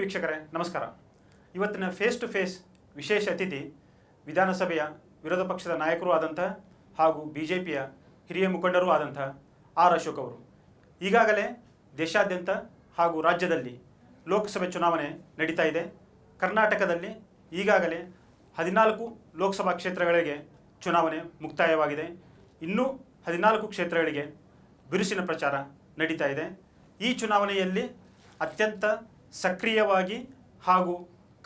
ವೀಕ್ಷಕರೇ, ನಮಸ್ಕಾರ. ಇವತ್ತಿನ ಫೇಸ್ ಟು ಫೇಸ್ ವಿಶೇಷ ಅತಿಥಿ ವಿಧಾನಸಭೆಯ ವಿರೋಧ ಪಕ್ಷದ ನಾಯಕರೂ ಆದಂಥ ಹಾಗೂ ಬಿ ಜೆ ಪಿಯ ಹಿರಿಯ ಮುಖಂಡರೂ ಆದಂಥ ಆರ್ ಅಶೋಕ್ ಅವರು. ಈಗಾಗಲೇ ದೇಶಾದ್ಯಂತ ಹಾಗೂ ರಾಜ್ಯದಲ್ಲಿ ಲೋಕಸಭೆ ಚುನಾವಣೆ ನಡೀತಾ ಇದೆ. ಕರ್ನಾಟಕದಲ್ಲಿ ಈಗಾಗಲೇ ಹದಿನಾಲ್ಕು ಲೋಕಸಭಾ ಕ್ಷೇತ್ರಗಳಿಗೆ ಚುನಾವಣೆ ಮುಕ್ತಾಯವಾಗಿದೆ. ಇನ್ನೂ ಹದಿನಾಲ್ಕು ಕ್ಷೇತ್ರಗಳಿಗೆ ಬಿರುಸಿನ ಪ್ರಚಾರ ನಡೀತಾ ಇದೆ. ಈ ಚುನಾವಣೆಯಲ್ಲಿ ಅತ್ಯಂತ ಸಕ್ರಿಯವಾಗಿ ಹಾಗೂ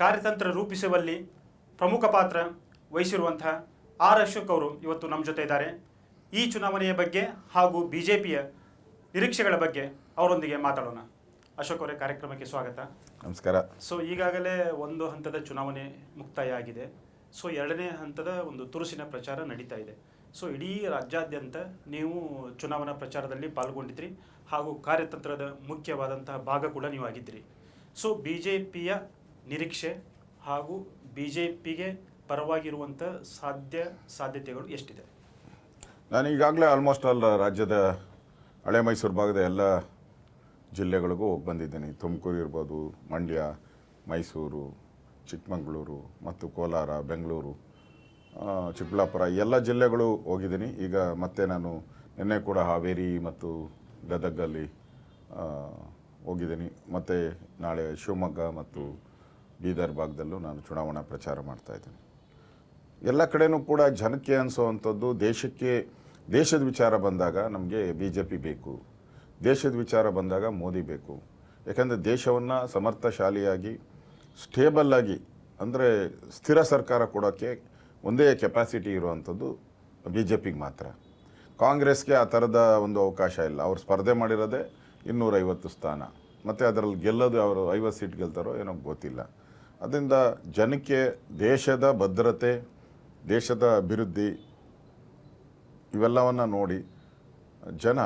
ಕಾರ್ಯತಂತ್ರ ರೂಪಿಸುವಲ್ಲಿ ಪ್ರಮುಖ ಪಾತ್ರ ವಹಿಸಿರುವಂತಹ ಆರ್ ಅಶೋಕ್ ಅವರು ಇವತ್ತು ನಮ್ಮ ಜೊತೆ ಇದ್ದಾರೆ. ಈ ಚುನಾವಣೆಯ ಬಗ್ಗೆ ಹಾಗೂ ಬಿ ಜೆ ಪಿಯ ನಿರೀಕ್ಷೆಗಳ ಬಗ್ಗೆ ಅವರೊಂದಿಗೆ ಮಾತಾಡೋಣ. ಅಶೋಕ್ ಅವರೇ ಕಾರ್ಯಕ್ರಮಕ್ಕೆ ಸ್ವಾಗತ. ನಮಸ್ಕಾರ. ಸೊ ಈಗಾಗಲೇ ಒಂದು ಹಂತದ ಚುನಾವಣೆ ಮುಕ್ತಾಯ ಆಗಿದೆ ಸೊ ಎರಡನೇ ಹಂತದ ಒಂದು ತುರುಸಿನ ಪ್ರಚಾರ ನಡೀತಾ ಇದೆ. ಸೊ ಇಡೀ ರಾಜ್ಯಾದ್ಯಂತ ನೀವು ಚುನಾವಣಾ ಪ್ರಚಾರದಲ್ಲಿ ಪಾಲ್ಗೊಂಡಿದ್ರಿ ಹಾಗೂ ಕಾರ್ಯತಂತ್ರದ ಮುಖ್ಯವಾದಂತಹ ಭಾಗ ಕೂಡ ನೀವು ಆಗಿದ್ರಿ ಸೊ ಬಿ ಜೆ ಪಿಯ ನಿರೀಕ್ಷೆ ಹಾಗೂ ಬಿ ಜೆ ಪಿಗೆ ಪರವಾಗಿರುವಂಥ ಸಾಧ್ಯ ಸಾಧ್ಯತೆಗಳು ಎಷ್ಟಿದೆ? ನಾನು ಈಗಾಗಲೇ ಆಲ್ಮೋಸ್ಟ್ ಆಲ್ ರಾಜ್ಯದ ಹಳೆ ಮೈಸೂರು ಭಾಗದ ಎಲ್ಲ ಜಿಲ್ಲೆಗಳಿಗೂ ಹೋಗಿ ಬಂದಿದ್ದೀನಿ. ತುಮಕೂರು ಇರ್ಬೋದು, ಮಂಡ್ಯ, ಮೈಸೂರು, ಚಿಕ್ಕಮಗಳೂರು ಮತ್ತು ಕೋಲಾರ, ಬೆಂಗಳೂರು ಚಿಕ್ಕಬಳ್ಳಾಪುರ ಎಲ್ಲ ಜಿಲ್ಲೆಗಳು ಹೋಗಿದ್ದೀನಿ. ಈಗ ಮತ್ತೆ ನಾನು ನಿನ್ನೆ ಕೂಡ ಹಾವೇರಿ ಮತ್ತು ಗದಗಲ್ಲಿ ಹೋಗಿದ್ದೀನಿ. ಮತ್ತು ನಾಳೆ ಶಿವಮೊಗ್ಗ ಮತ್ತು ಬೀದರ್ ಭಾಗದಲ್ಲೂ ನಾನು ಚುನಾವಣಾ ಪ್ರಚಾರ ಮಾಡ್ತಾಯಿದ್ದೀನಿ ಎಲ್ಲ ಕಡೆಯೂ ಕೂಡ ಜನಕ್ಕೆ ಅನಿಸೋವಂಥದ್ದು ದೇಶಕ್ಕೆ, ದೇಶದ ವಿಚಾರ ಬಂದಾಗ ನಮಗೆ ಬಿ ಜೆ ಪಿ ಬೇಕು. ದೇಶದ ವಿಚಾರ ಬಂದಾಗ ಮೋದಿ ಬೇಕು. ಯಾಕಂದರೆ ದೇಶವನ್ನು ಸಮರ್ಥಶಾಲಿಯಾಗಿ ಸ್ಟೇಬಲ್ಲಾಗಿ ಅಂದರೆ ಸ್ಥಿರ ಸರ್ಕಾರ ಕೊಡೋಕ್ಕೆ ಒಂದೇ ಕೆಪಾಸಿಟಿ ಇರುವಂಥದ್ದು ಬಿ ಜೆ ಪಿಗೆ ಮಾತ್ರ. ಕಾಂಗ್ರೆಸ್ಗೆ ಆ ಥರದ ಒಂದು ಅವಕಾಶ ಇಲ್ಲ. ಅವ್ರು ಸ್ಪರ್ಧೆ ಮಾಡಿರೋದೇ ಇನ್ನೂರೈವತ್ತು ಸ್ಥಾನ. ಮತ್ತು ಅದರಲ್ಲಿ ಗೆಲ್ಲೋದು ಅವರು ಐವತ್ತು ಸೀಟ್ ಗೆಲ್ತಾರೋ ಏನೋ ಗೊತ್ತಿಲ್ಲ. ಅದರಿಂದ ಜನಕ್ಕೆ ದೇಶದ ಭದ್ರತೆ, ದೇಶದ ಅಭಿವೃದ್ಧಿ ಇವೆಲ್ಲವನ್ನು ನೋಡಿ ಜನ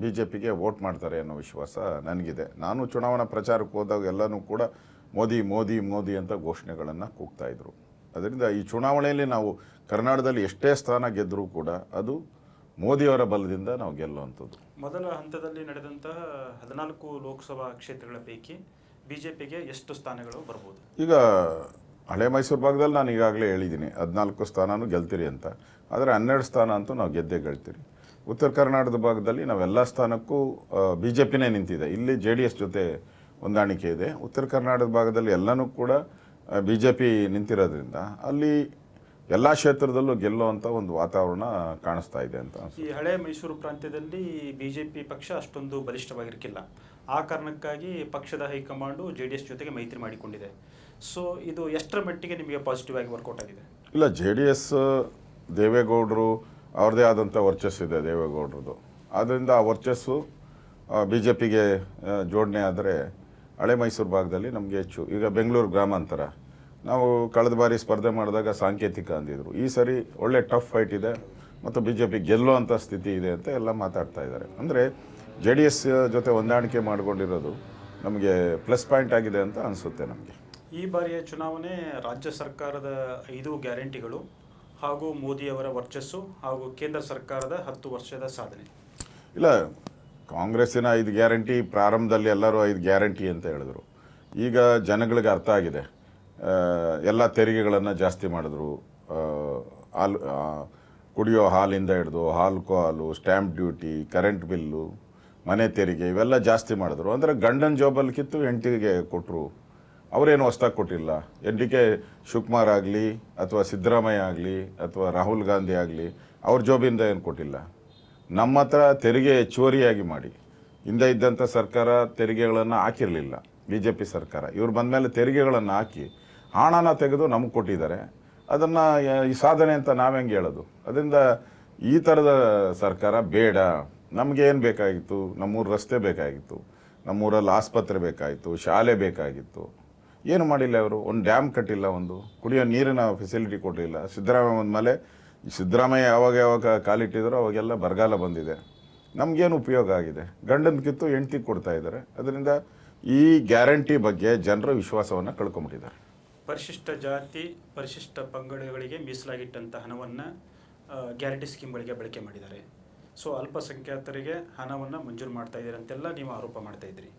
ಬಿ ಜೆ ಪಿಗೆ ವೋಟ್ ಮಾಡ್ತಾರೆ ಅನ್ನೋ ವಿಶ್ವಾಸ ನನಗಿದೆ. ನಾನು ಚುನಾವಣಾ ಪ್ರಚಾರಕ್ಕೆ ಹೋದಾಗ ಎಲ್ಲನೂ ಕೂಡ ಮೋದಿ ಮೋದಿ ಮೋದಿ ಅಂತ ಘೋಷಣೆಗಳನ್ನು ಕೂಗ್ತಾಯಿದ್ರು ಅದರಿಂದ ಈ ಚುನಾವಣೆಯಲ್ಲಿ ನಾವು ಕರ್ನಾಟಕದಲ್ಲಿ ಎಷ್ಟೇ ಸ್ಥಾನ ಗೆದ್ದರೂ ಕೂಡ ಅದು ಮೋದಿಯವರ ಬಲದಿಂದ ನಾವು ಗೆಲ್ಲುವಂಥದ್ದು. ಮೊದಲ ಹಂತದಲ್ಲಿ ನಡೆದಂತಹ ಹದಿನಾಲ್ಕು ಲೋಕಸಭಾ ಕ್ಷೇತ್ರಗಳ ಪೈಕಿ ಬಿ ಜೆ ಪಿಗೆ ಎಷ್ಟು ಸ್ಥಾನಗಳು ಬರ್ಬೋದು? ಈಗ ಹಳೆ ಮೈಸೂರು ಭಾಗದಲ್ಲಿ ನಾನು ಈಗಾಗಲೇ ಹೇಳಿದ್ದೀನಿ ಹದಿನಾಲ್ಕು ಸ್ಥಾನನೂ ಗೆಲ್ತೀರಿ ಅಂತ. ಆದರೆ ಹನ್ನೆರಡು ಸ್ಥಾನ ಅಂತೂ ನಾವು ಗೆದ್ದೇ ಗೆಳ್ತೀರಿ ಉತ್ತರ ಕರ್ನಾಟಕದ ಭಾಗದಲ್ಲಿ ನಾವೆಲ್ಲ ಸ್ಥಾನಕ್ಕೂ ಬಿ ಜೆ ಪಿನೇ ನಿಂತಿದೆ. ಇಲ್ಲಿ ಜೆ ಡಿ ಎಸ್ ಜೊತೆ ಹೊಂದಾಣಿಕೆ ಇದೆ. ಉತ್ತರ ಕರ್ನಾಟಕದ ಭಾಗದಲ್ಲಿ ಎಲ್ಲನೂ ಕೂಡ ಬಿ ಜೆ ಪಿ ನಿಂತಿರೋದ್ರಿಂದ ಅಲ್ಲಿ ಎಲ್ಲ ಕ್ಷೇತ್ರದಲ್ಲೂ ಗೆಲ್ಲುವಂಥ ಒಂದು ವಾತಾವರಣ ಕಾಣಿಸ್ತಾ ಇದೆ ಅಂತ ಈ ಹಳೆ ಮೈಸೂರು ಪ್ರಾಂತ್ಯದಲ್ಲಿ ಬಿಜೆಪಿ ಪಕ್ಷ ಅಷ್ಟೊಂದು ಬಲಿಷ್ಠವಾಗಿರಕ್ಕಿಲ್ಲ ಆ ಕಾರಣಕ್ಕಾಗಿ ಪಕ್ಷದ ಹೈಕಮಾಂಡು ಜೆ ಡಿ ಎಸ್ ಜೊತೆಗೆ ಮೈತ್ರಿ ಮಾಡಿಕೊಂಡಿದೆ. ಸೊ ಇದು ಎಷ್ಟರ ಮಟ್ಟಿಗೆ ನಿಮಗೆ ಪಾಸಿಟಿವ್ ಆಗಿ ವರ್ಕೌಟ್ ಆಗಿದೆ? ಇಲ್ಲ ಜೆ ಡಿ ಎಸ್ ದೇವೇಗೌಡರು ಅವ್ರದ್ದೇ ಆದಂಥ ವರ್ಚಸ್ಸಿದೆ ದೇವೇಗೌಡರದು ಆದ್ದರಿಂದ ಆ ವರ್ಚಸ್ಸು ಬಿ ಜೆ ಪಿಗೆ ಜೋಡಣೆ ಆದರೆ ಹಳೆ ಮೈಸೂರು ಭಾಗದಲ್ಲಿ ನಮಗೆ ಹೆಚ್ಚು. ಈಗ ಬೆಂಗಳೂರು ಗ್ರಾಮಾಂತರ. ನಾವು ಕಳೆದ ಬಾರಿ ಸ್ಪರ್ಧೆ ಮಾಡಿದಾಗ ಸಾಂಕೇತಿಕ ಅಂದಿದ್ರು. ಈ ಸರಿ ಒಳ್ಳೆ ಟಫ್ ಫೈಟ್ ಇದೆ ಮತ್ತು ಬಿ ಜೆ ಪಿ ಗೆಲ್ಲುವಂಥ ಸ್ಥಿತಿ ಇದೆ ಅಂತ ಎಲ್ಲ ಮಾತಾಡ್ತಾ ಇದ್ದಾರೆ. ಅಂದರೆ ಜೆ ಡಿ ಎಸ್ ಜೊತೆ ಹೊಂದಾಣಿಕೆ ಮಾಡಿಕೊಂಡಿರೋದು ನಮಗೆ ಪ್ಲಸ್ ಪಾಯಿಂಟ್ ಆಗಿದೆ ಅಂತ ಅನಿಸುತ್ತೆ ನಮಗೆ. ಈ ಬಾರಿಯ ಚುನಾವಣೆ ರಾಜ್ಯ ಸರ್ಕಾರದ ಐದು ಗ್ಯಾರಂಟಿಗಳು ಹಾಗೂ ಮೋದಿಯವರ ವರ್ಚಸ್ಸು ಹಾಗೂ ಕೇಂದ್ರ ಸರ್ಕಾರದ ಹತ್ತು ವರ್ಷದ ಸಾಧನೆ. ಇಲ್ಲ ಕಾಂಗ್ರೆಸ್ಸಿನ ಐದು ಗ್ಯಾರಂಟಿ ಪ್ರಾರಂಭದಲ್ಲಿ ಎಲ್ಲರೂ ಐದು ಗ್ಯಾರಂಟಿ ಅಂತ ಹೇಳಿದ್ರು. ಈಗ ಜನಗಳಿಗೆ ಅರ್ಥ ಆಗಿದೆ. ಎಲ್ಲ ತೆರಿಗೆಗಳನ್ನು ಜಾಸ್ತಿ ಮಾಡಿದ್ರು. ಹಾಲು ಕುಡಿಯೋ ಹಾಲಿಂದ ಹಿಡಿದು ಹಾಲ್ಕೋ ಹಾಲು ಸ್ಟ್ಯಾಂಪ್ ಡ್ಯೂಟಿ ಕರೆಂಟ್ ಬಿಲ್ಲು ಮನೆ ತೆರಿಗೆ ಇವೆಲ್ಲ ಜಾಸ್ತಿ ಮಾಡಿದ್ರು. ಅಂದರೆ ಗಂಡನ ಜಾಬಲ್ಲಿ ಕಿತ್ತು ಹೆಂಡತಿಗೆ ಕೊಟ್ಟರು ಅವರೇನು ಹೊಸ್ದಾಗಿ ಕೊಟ್ಟಿಲ್ಲ. ಎನ್ ಡಿ ಕೆ ಶಿವಕುಮಾರ್ ಆಗಲಿ, ಅಥವಾ ಸಿದ್ದರಾಮಯ್ಯ ಆಗಲಿ, ಅಥವಾ ರಾಹುಲ್ ಗಾಂಧಿ ಆಗಲಿ, ಅವ್ರ ಜಾಬಿಂದ ಏನು ಕೊಟ್ಟಿಲ್ಲ. ನಮ್ಮ ಹತ್ರ ತೆರಿಗೆ ಹೆಚ್ಚುವರಿಯಾಗಿ ಮಾಡಿ. ಹಿಂದೆ ಇದ್ದಂಥ ಸರ್ಕಾರ ತೆರಿಗೆಗಳನ್ನು ಹಾಕಿರಲಿಲ್ಲ. ಬಿ ಜೆ ಪಿ ಸರ್ಕಾರ. ಇವ್ರು ಬಂದಮೇಲೆ ತೆರಿಗೆಗಳನ್ನು ಹಾಕಿ ಹಣನ ತೆಗೆದು ನಮಗೆ ಕೊಟ್ಟಿದ್ದಾರೆ. ಅದನ್ನು ಈ ಸಾಧನೆ ಅಂತ ನಾವು ಹೆಂಗೆ ಹೇಳೋದು? ಅದರಿಂದ ಈ ಥರದ ಸರ್ಕಾರ ಬೇಡ. ನಮಗೆ ಏನು ಬೇಕಾಗಿತ್ತು? ನಮ್ಮೂರು ರಸ್ತೆ ಬೇಕಾಗಿತ್ತು. ನಮ್ಮೂರಲ್ಲಿ ಆಸ್ಪತ್ರೆ ಬೇಕಾಗಿತ್ತು, ಶಾಲೆ ಬೇಕಾಗಿತ್ತು. ಏನು ಮಾಡಿಲ್ಲ ಅವರು ಒಂದು ಡ್ಯಾಮ್ ಕಟ್ಟಿಲ್ಲ ಒಂದು. ಕುಡಿಯೋ ನೀರಿನ ಫೆಸಿಲಿಟಿ ಕೊಟ್ಟಿಲ್ಲ ಸಿದ್ದರಾಮಯ್ಯ ಬಂದಮೇಲೆ ಸಿದ್ದರಾಮಯ್ಯ ಯಾವಾಗ ಯಾವಾಗ ಕಾಲಿಟ್ಟಿದ್ರು ಅವಾಗೆಲ್ಲ ಬರಗಾಲ ಬಂದಿದೆ. ನಮಗೇನು ಉಪಯೋಗ ಆಗಿದೆ? ಗಂಡನ ಕಿತ್ತು ಹೆಂಡ್ತಿ ಕೊಡ್ತಾ ಇದ್ದಾರೆ. ಅದರಿಂದ ಈ ಗ್ಯಾರಂಟಿ ಬಗ್ಗೆ ಜನರ ವಿಶ್ವಾಸವನ್ನು ಕಳ್ಕೊಂಬಿಟ್ಟಿದ್ದಾರೆ. ಪರಿಶಿಷ್ಟ ಜಾತಿ, ಪರಿಶಿಷ್ಟ ಪಂಗಡಗಳಿಗೆ ಮೀಸಲಾಗಿಟ್ಟಂಥ ಹಣವನ್ನು ಗ್ಯಾರಂಟಿ ಸ್ಕೀಮ್ಗಳಿಗೆ ಬಳಕೆ ಮಾಡಿದ್ದಾರೆ. ಸೊ, ಅಲ್ಪಸಂಖ್ಯಾತರಿಗೆ ಹಣವನ್ನು ಮಂಜೂರು ಮಾಡ್ತಾ ಇದ್ದೀರಿ ಅಂತೆಲ್ಲ ನೀವು ಆರೋಪ ಮಾಡ್ತಾ ಇದ್ರಿ.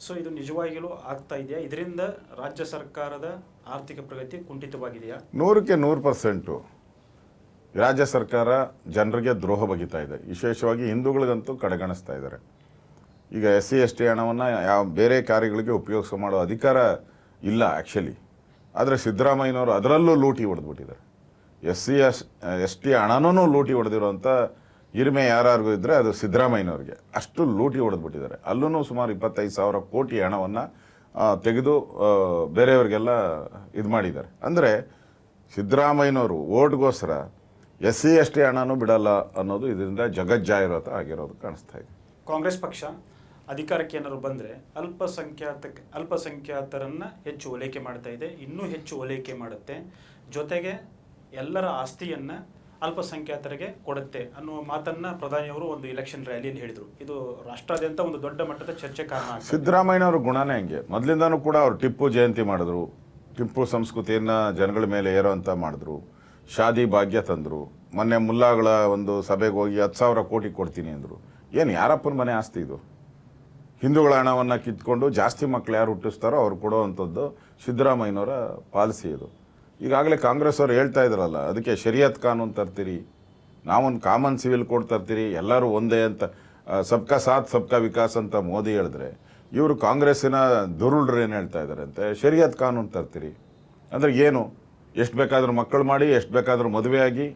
ಸೊ, ಇದು ನಿಜವಾಗಿಯೂ ಆಗ್ತಾ ಇದೆಯಾ? ಇದರಿಂದ ರಾಜ್ಯ ಸರ್ಕಾರದ ಆರ್ಥಿಕ ಪ್ರಗತಿ ಕುಂಠಿತವಾಗಿದೆಯಾ? ನೂರಕ್ಕೆ ನೂರು ಪರ್ಸೆಂಟು ರಾಜ್ಯ ಸರ್ಕಾರ ಜನರಿಗೆ ದ್ರೋಹ ಬಗಿತಾ ಇದೆ. ವಿಶೇಷವಾಗಿ ಹಿಂದೂಗಳಿಗಂತೂ ಕಡೆಗಣಿಸ್ತಾ ಇದ್ದಾರೆ. ಈಗ ಎಸ್ ಸಿ ಎಸ್ ಟಿ ಹಣವನ್ನು ಯಾವ ಬೇರೆ ಕಾರ್ಯಗಳಿಗೆ ಉಪಯೋಗಿಸ ಮಾಡೋ ಅಧಿಕಾರ ಇಲ್ಲ ಆ್ಯಕ್ಚುಲಿ ಆದರೆ ಸಿದ್ದರಾಮಯ್ಯನವರು ಅದರಲ್ಲೂ ಲೂಟಿ ಹೊಡೆದ್ಬಿಟ್ಟಿದ್ದಾರೆ. S C S S T ಹಣನೂ ಲೂಟಿ ಹೊಡೆದಿರೋವಂಥ ಹಿರಿಮೆ ಯಾರ್ಯಾರಿಗೂ ಇದ್ದರೆ ಅದು ಸಿದ್ದರಾಮಯ್ಯನವ್ರಿಗೆ. ಅಷ್ಟು ಲೂಟಿ ಹೊಡೆದ್ಬಿಟ್ಟಿದ್ದಾರೆ. ಅಲ್ಲೂ ಸುಮಾರು ಇಪ್ಪತ್ತೈದು ಸಾವಿರ ಕೋಟಿ ಹಣವನ್ನು ತೆಗೆದು ಬೇರೆಯವರಿಗೆಲ್ಲ ಇದು ಮಾಡಿದ್ದಾರೆ. ಅಂದರೆ ಸಿದ್ದರಾಮಯ್ಯನವರು ಓಟ್ಗೋಸ್ಕರ ಎಸ್ ಸಿ ಎಸ್ ಟಿ ಹಣನೂ ಬಿಡಲ್ಲ ಅನ್ನೋದು ಇದರಿಂದ ಜಗಜ್ಜಾಹಿರಾತ ಆಗಿರೋದು ಕಾಣಿಸ್ತಾ ಇದೆ. ಕಾಂಗ್ರೆಸ್ ಪಕ್ಷ ಅಧಿಕಾರಕ್ಕೆ ಏನಾದ್ರು ಬಂದರೆ ಅಲ್ಪಸಂಖ್ಯಾತ ಅಲ್ಪಸಂಖ್ಯಾತರನ್ನ ಹೆಚ್ಚು ಓಲೈಕೆ ಮಾಡ್ತಾ ಇದೆ. ಇನ್ನೂ ಹೆಚ್ಚು ಓಲೈಕೆ ಮಾಡುತ್ತೆ. ಜೊತೆಗೆ ಎಲ್ಲರ ಆಸ್ತಿಯನ್ನ ಅಲ್ಪಸಂಖ್ಯಾತರಿಗೆ ಕೊಡುತ್ತೆ ಅನ್ನುವ ಮಾತನ್ನ ಪ್ರಧಾನಿಯವರು ಒಂದು ಎಲೆಕ್ಷನ್ ರ್ಯಾಲಿಯಲ್ಲಿ ಹೇಳಿದರು. ಇದು ರಾಷ್ಟ್ರಾದ್ಯಂತ ಒಂದು ದೊಡ್ಡ ಮಟ್ಟದ ಚರ್ಚೆ ಕಾರಣ ಸಿದ್ದರಾಮಯ್ಯ ಸಿದ್ದರಾಮಯ್ಯನವ್ರ ಗುಣನೇ ಹಂಗೆ. ಮೊದಲಿಂದನೂ ಕೂಡ ಅವರು ಟಿಪ್ಪು ಜಯಂತಿ ಮಾಡಿದ್ರು. ಟಿಪ್ಪು ಸಂಸ್ಕೃತಿಯನ್ನು ಜನಗಳ ಮೇಲೆ ಏರೋಂತ ಮಾಡಿದ್ರು. ಶಾದಿ ಭಾಗ್ಯ ತಂದರು. ಮೊನ್ನೆ ಮುಲ್ಲಾಗಳ ಒಂದು ಸಭೆಗೆ ಹೋಗಿ ಹತ್ತು ಸಾವಿರ ಕೋಟಿ ಕೊಡ್ತೀನಿ ಅಂದರು. ಏನು ಯಾರಪ್ಪನ ಮನೆ ಆಸ್ತಿ ಇದು? ಹಿಂದೂಗಳ ಹಣವನ್ನು ಕಿತ್ಕೊಂಡು ಜಾಸ್ತಿ ಮಕ್ಕಳು ಯಾರು ಹುಟ್ಟಿಸ್ತಾರೋ ಅವ್ರು ಕೊಡೋವಂಥದ್ದು ಸಿದ್ದರಾಮಯ್ಯನವರ ಪಾಲಿಸಿ ಇದು. ಈಗಾಗಲೇ ಕಾಂಗ್ರೆಸ್ ಅವ್ರು ಹೇಳ್ತಾ ಇದ್ರಲ್ಲ, ಅದಕ್ಕೆ ಶರಿಯತ್ ಕಾನೂನು ತರ್ತೀರಿ, ನಾವೊಂದು ಕಾಮನ್ ಸಿವಿಲ್ ಕೋಡ್ ತರ್ತೀರಿ, ಎಲ್ಲರೂ ಒಂದೇ ಅಂತ ಸಬ್ಕಾ ಸಾಥ್, ಸಬ್ಕಾ ವಿಕಾಸ್ ಅಂತ ಮೋದಿ ಹೇಳಿದ್ರೆ, ಇವರು ಕಾಂಗ್ರೆಸ್ಸಿನ ದುರುಳ್ರು ಏನು ಹೇಳ್ತಾ ಇದ್ದಾರೆ ಅಂತೆ, ಶರಿಯತ್ ಕಾನೂನು ತರ್ತೀರಿ. ಅಂದರೆ ಏನು? ಎಷ್ಟು ಬೇಕಾದರೂ ಮಕ್ಕಳು ಮಾಡಿ, ಎಷ್ಟು ಬೇಕಾದರೂ ಮದುವೆ ಆಗಿ,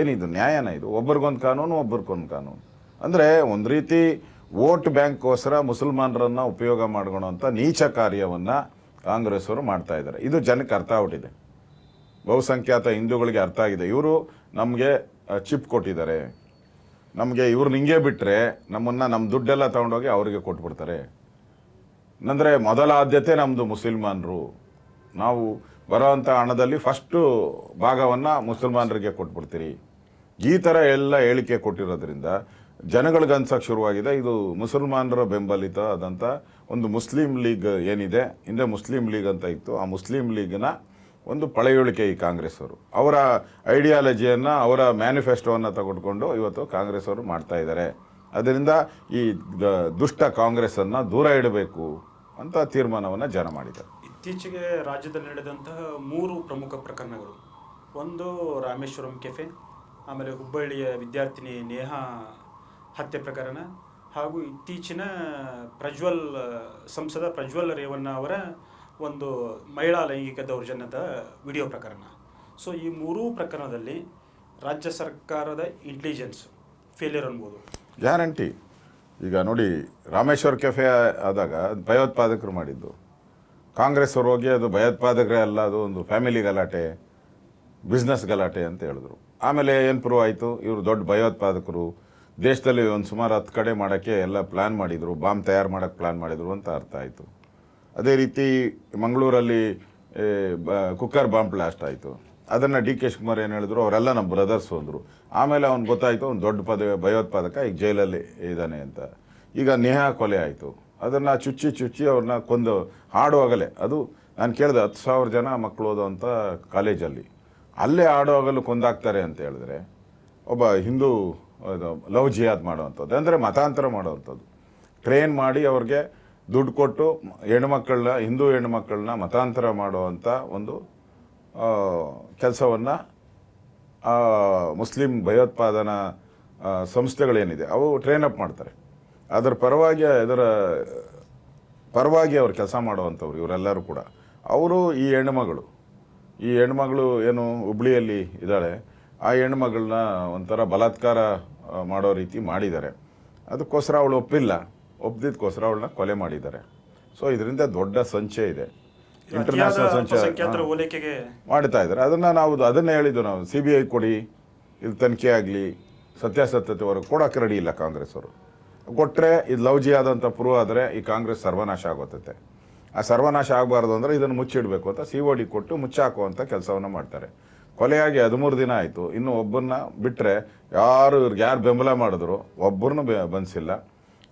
ಏನಿದು ನ್ಯಾಯನ ಇದು? ಒಬ್ರಿಗೊಂದು ಕಾನೂನು ಒಬ್ರಿಗೊಂದು ಕಾನೂನು. ಅಂದರೆ ಒಂದು ರೀತಿ ವೋಟ್ ಬ್ಯಾಂಕ್ಗೋಸ್ಕರ ಮುಸಲ್ಮಾನರನ್ನ ಉಪಯೋಗ ಮಾಡ್ಕೊಳ್ಳೋಂಥ ನೀಚ ಕಾರ್ಯವನ್ನು ಕಾಂಗ್ರೆಸ್ ಅವರು ಮಾಡ್ತಾ ಇದ್ದಾರೆ. ಇದು ಜನಕ್ಕೆ ಅರ್ಥ ಆಗ್ಬಿಟ್ಟಿದೆ. ಬಹುಸಂಖ್ಯಾತ ಹಿಂದೂಗಳಿಗೆ ಅರ್ಥ ಆಗಿದೆ. ಇವರು ನಮಗೆ ಚಿಪ್ ಕೊಟ್ಟಿದ್ದಾರೆ. ನಮಗೆ ಇವ್ರು ಹಿಂಗೆ ಬಿಟ್ಟರೆ ನಮ್ಮನ್ನು ನಮ್ಮ ದುಡ್ಡೆಲ್ಲ ತಗೊಂಡೋಗಿ ಅವರಿಗೆ ಕೊಟ್ಬಿಡ್ತಾರೆ. ಅಂದರೆ ಮೊದಲ ಆದ್ಯತೆ ನಮ್ಮದು ಮುಸಲ್ಮಾನರು. ನಾವು ಬರೋವಂಥ ಹಣದಲ್ಲಿ ಫಸ್ಟು ಭಾಗವನ್ನು ಮುಸಲ್ಮಾನರಿಗೆ ಕೊಟ್ಬಿಡ್ತೀರಿ. ಈ ಥರ ಎಲ್ಲ ಹೇಳಿಕೆ ಕೊಟ್ಟಿರೋದ್ರಿಂದ ಜನಗಳಿಗೆ ಅನ್ಸಕ್ಕೆ ಶುರುವಾಗಿದೆ. ಇದು ಮುಸಲ್ಮಾನರ ಬೆಂಬಲಿತ ಆದಂಥ ಒಂದು ಮುಸ್ಲಿಂ ಲೀಗ್ ಏನಿದೆ, ಹಿಂದೆ ಮುಸ್ಲಿಂ ಲೀಗ್ ಅಂತ ಇತ್ತು. ಆ ಮುಸ್ಲಿಂ ಲೀಗ್ನ ಒಂದು ಪಳೆಯುಳಿಕೆ ಈ ಕಾಂಗ್ರೆಸ್ ಅವರು ಅವರ ಐಡಿಯಾಲಜಿಯನ್ನು, ಅವರ ಮ್ಯಾನಿಫೆಸ್ಟೋವನ್ನು ತಗೊಂಡ್ಕೊಂಡು ಇವತ್ತು ಕಾಂಗ್ರೆಸ್ ಅವರು ಮಾಡ್ತಾ ಇದ್ದಾರೆ. ಅದರಿಂದ ಈ ದುಷ್ಟ ಕಾಂಗ್ರೆಸ್ಸನ್ನು ದೂರ ಇಡಬೇಕು ಅಂತ ತೀರ್ಮಾನವನ್ನು ಜನ ಮಾಡಿದ್ದಾರೆ. ಇತ್ತೀಚೆಗೆ ರಾಜ್ಯದಲ್ಲಿ ನಡೆದಂತಹ ಮೂರು ಪ್ರಮುಖ ಪ್ರಕರಣಗಳು. ಒಂದು ರಾಮೇಶ್ವರಂ ಕೆಫೆ, ಆಮೇಲೆ ಹುಬ್ಬಳ್ಳಿಯ ವಿದ್ಯಾರ್ಥಿನಿ ನೇಹಾ ಹತ್ಯೆ ಪ್ರಕರಣ ಹಾಗೂ ಇತ್ತೀಚಿನ ಪ್ರಜ್ವಲ್, ಸಂಸದ ಪ್ರಜ್ವಲ್ ರೇವಣ್ಣ ಅವರ ಒಂದು ಮಹಿಳಾ ಲೈಂಗಿಕ ದೌರ್ಜನ್ಯದ ವಿಡಿಯೋ ಪ್ರಕರಣ. ಸೊ ಈ ಮೂರೂ ಪ್ರಕರಣದಲ್ಲಿ ರಾಜ್ಯ ಸರ್ಕಾರದ ಇಂಟೆಲಿಜೆನ್ಸ್ ಫೇಲಿಯರ್ ಅನ್ಬೋದು. ಗ್ಯಾರಂಟಿ. ಈಗ ನೋಡಿ, ರಾಮೇಶ್ವರ್ ಕೆಫೆ ಆದಾಗ ಭಯೋತ್ಪಾದಕರು ಮಾಡಿದ್ದು. ಕಾಂಗ್ರೆಸ್ ಅವರು ಹೋಗಿ ಅದು ಭಯೋತ್ಪಾದಕರೇ ಅಲ್ಲ, ಅದು ಒಂದು ಫ್ಯಾಮಿಲಿ ಗಲಾಟೆ ಬಿಸ್ನೆಸ್ ಗಲಾಟೆ ಅಂತ ಹೇಳಿದ್ರು. ಆಮೇಲೆ ಏನು ಪ್ರೂವ್ ಆಯಿತು? ಇವರು ದೊಡ್ಡ ಭಯೋತ್ಪಾದಕರು ದೇಶದಲ್ಲಿ ಒಂದು ಸುಮಾರು ಹತ್ತು ಕಡೆ ಮಾಡೋಕ್ಕೆ ಎಲ್ಲ ಪ್ಲ್ಯಾನ್ ಮಾಡಿದರು. ಬಾಂಬ್ ತಯಾರು ಮಾಡೋಕ್ಕೆ ಪ್ಲ್ಯಾನ್ ಮಾಡಿದರು ಅಂತ ಅರ್ಥ ಆಯಿತು. ಅದೇ ರೀತಿ ಮಂಗಳೂರಲ್ಲಿ ಕುಕ್ಕರ್ ಬಾಂಬ್ ಬ್ಲಾಸ್ಟ್ ಆಯಿತು. ಅದನ್ನು ಡಿ ಕೆ ಶಿವಕುಮಾರ್ ಏನು ಹೇಳಿದ್ರು, ಅವರೆಲ್ಲ ನಮ್ಮ ಬ್ರದರ್ಸ್ ಅಂದರು. ಆಮೇಲೆ ಅವ್ನು ಗೊತ್ತಾಯಿತು ಒಂದು ದೊಡ್ಡ ಪದ ಭಯೋತ್ಪಾದಕ ಈಗ ಜೈಲಲ್ಲಿ ಇದ್ದಾನೆ ಅಂತ. ಈಗ ನೇಹಾ ಕೊಲೆ ಆಯಿತು. ಅದನ್ನು ಚುಚ್ಚಿ ಚುಚ್ಚಿ ಅವ್ರನ್ನ ಕೊಂದು ಹಾಡುವಾಗಲೇ, ಅದು ನಾನು ಕೇಳಿದೆ ಹತ್ತು ಸಾವಿರ ಜನ ಮಕ್ಕಳು ಓದೋವಂಥ ಕಾಲೇಜಲ್ಲಿ ಅಲ್ಲೇ. ಆಡುವಾಗಲೂ ಕೊಂದಾಗ್ತಾರೆ ಅಂತ ಹೇಳಿದ್ರೆ, ಒಬ್ಬ ಹಿಂದೂ ಅದು ಲವ್ ಜಿಯಾದ್ ಮಾಡುವಂಥದ್ದು. ಅಂದರೆ ಮತಾಂತರ ಮಾಡುವಂಥದ್ದು. ಟ್ರೈನ್ ಮಾಡಿ ಅವ್ರಿಗೆ ದುಡ್ಡು ಕೊಟ್ಟು ಹೆಣ್ಮಕ್ಕಳನ್ನ ಹಿಂದೂ ಹೆಣ್ಮಕ್ಳನ್ನ ಮತಾಂತರ ಮಾಡುವಂಥ ಒಂದು ಕೆಲಸವನ್ನು ಮುಸ್ಲಿಂ ಭಯೋತ್ಪಾದನಾ ಸಂಸ್ಥೆಗಳೇನಿದೆ, ಅವು ಟ್ರೈನ್ ಅಪ್ ಮಾಡ್ತಾರೆ. ಅದರ ಪರವಾಗಿ ಅದರ ಪರವಾಗಿ ಅವ್ರು ಕೆಲಸ ಮಾಡುವಂಥವ್ರು ಇವರೆಲ್ಲರೂ ಕೂಡ. ಅವರು ಈ ಹೆಣ್ಮಗಳು. ಈ ಹೆಣ್ಮಗಳು ಏನು ಹುಬ್ಳಿಯಲ್ಲಿ ಇದ್ದಾಳೆ. ಆ ಹೆಣ್ಮಗಳನ್ನ ಒಂಥರ ಬಲಾತ್ಕಾರ ಮಾಡೋ ರೀತಿ ಮಾಡಿದ್ದಾರೆ. ಅದಕ್ಕೋಸ್ಕರ ಅವಳು ಒಪ್ಪಿಲ್ಲ. ಒಪ್ಪದಿದ್ದಕ್ಕೋಸ್ಕರ ಅವಳನ್ನ ಕೊಲೆ ಮಾಡಿದ್ದಾರೆ. ಸೊ ಇದರಿಂದ ದೊಡ್ಡ ಸಂಚೆ ಇದೆ. ಇಂಟರ್ನ್ಯಾಷನಲ್ ಸಂಚೆ ಮಾಡ್ತಾ ಇದ್ದಾರೆ. ಅದನ್ನು ನಾವು ಅದನ್ನೇ ಹೇಳಿದ್ದು ನಾವು. ಸಿ ಬಿ ಐ ಕೊಡಿ ಇದು ತನಿಖೆ ಆಗಲಿ ಸತ್ಯಾಸತ್ಯತೆವರೆಗೂ ಕೊಡೋಕೆ ರೆಡಿ ಇಲ್ಲ ಕಾಂಗ್ರೆಸ್ ಅವರು. ಕೊಟ್ಟರೆ ಇದು ಲವ್ಜಿ ಆದಂಥ ಪ್ರೂವ್ ಆದರೆ ಈ ಕಾಂಗ್ರೆಸ್ ಸರ್ವನಾಶ ಆಗೋತೈತೆ. ಆ ಸರ್ವನಾಶ ಆಗಬಾರ್ದು ಅಂದರೆ ಇದನ್ನು ಮುಚ್ಚಿಡಬೇಕು ಅಂತ ಸಿ ಒ ಡಿ ಕೊಟ್ಟು ಮುಚ್ಚಾಕುವಂಥ ಕೆಲಸವನ್ನು ಮಾಡ್ತಾರೆ. ಕೊಲೆಯಾಗಿ ಹದಿಮೂರು ದಿನ ಆಯಿತು. ಇನ್ನು ಒಬ್ಬರನ್ನ ಬಿಟ್ಟರೆ ಯಾರು ಇವ್ರಿಗೆ ಯಾರು ಬೆಂಬಲ ಮಾಡಿದ್ರು? ಒಬ್ಬರನ್ನು ಬಂದಿಸಿಲ್ಲ.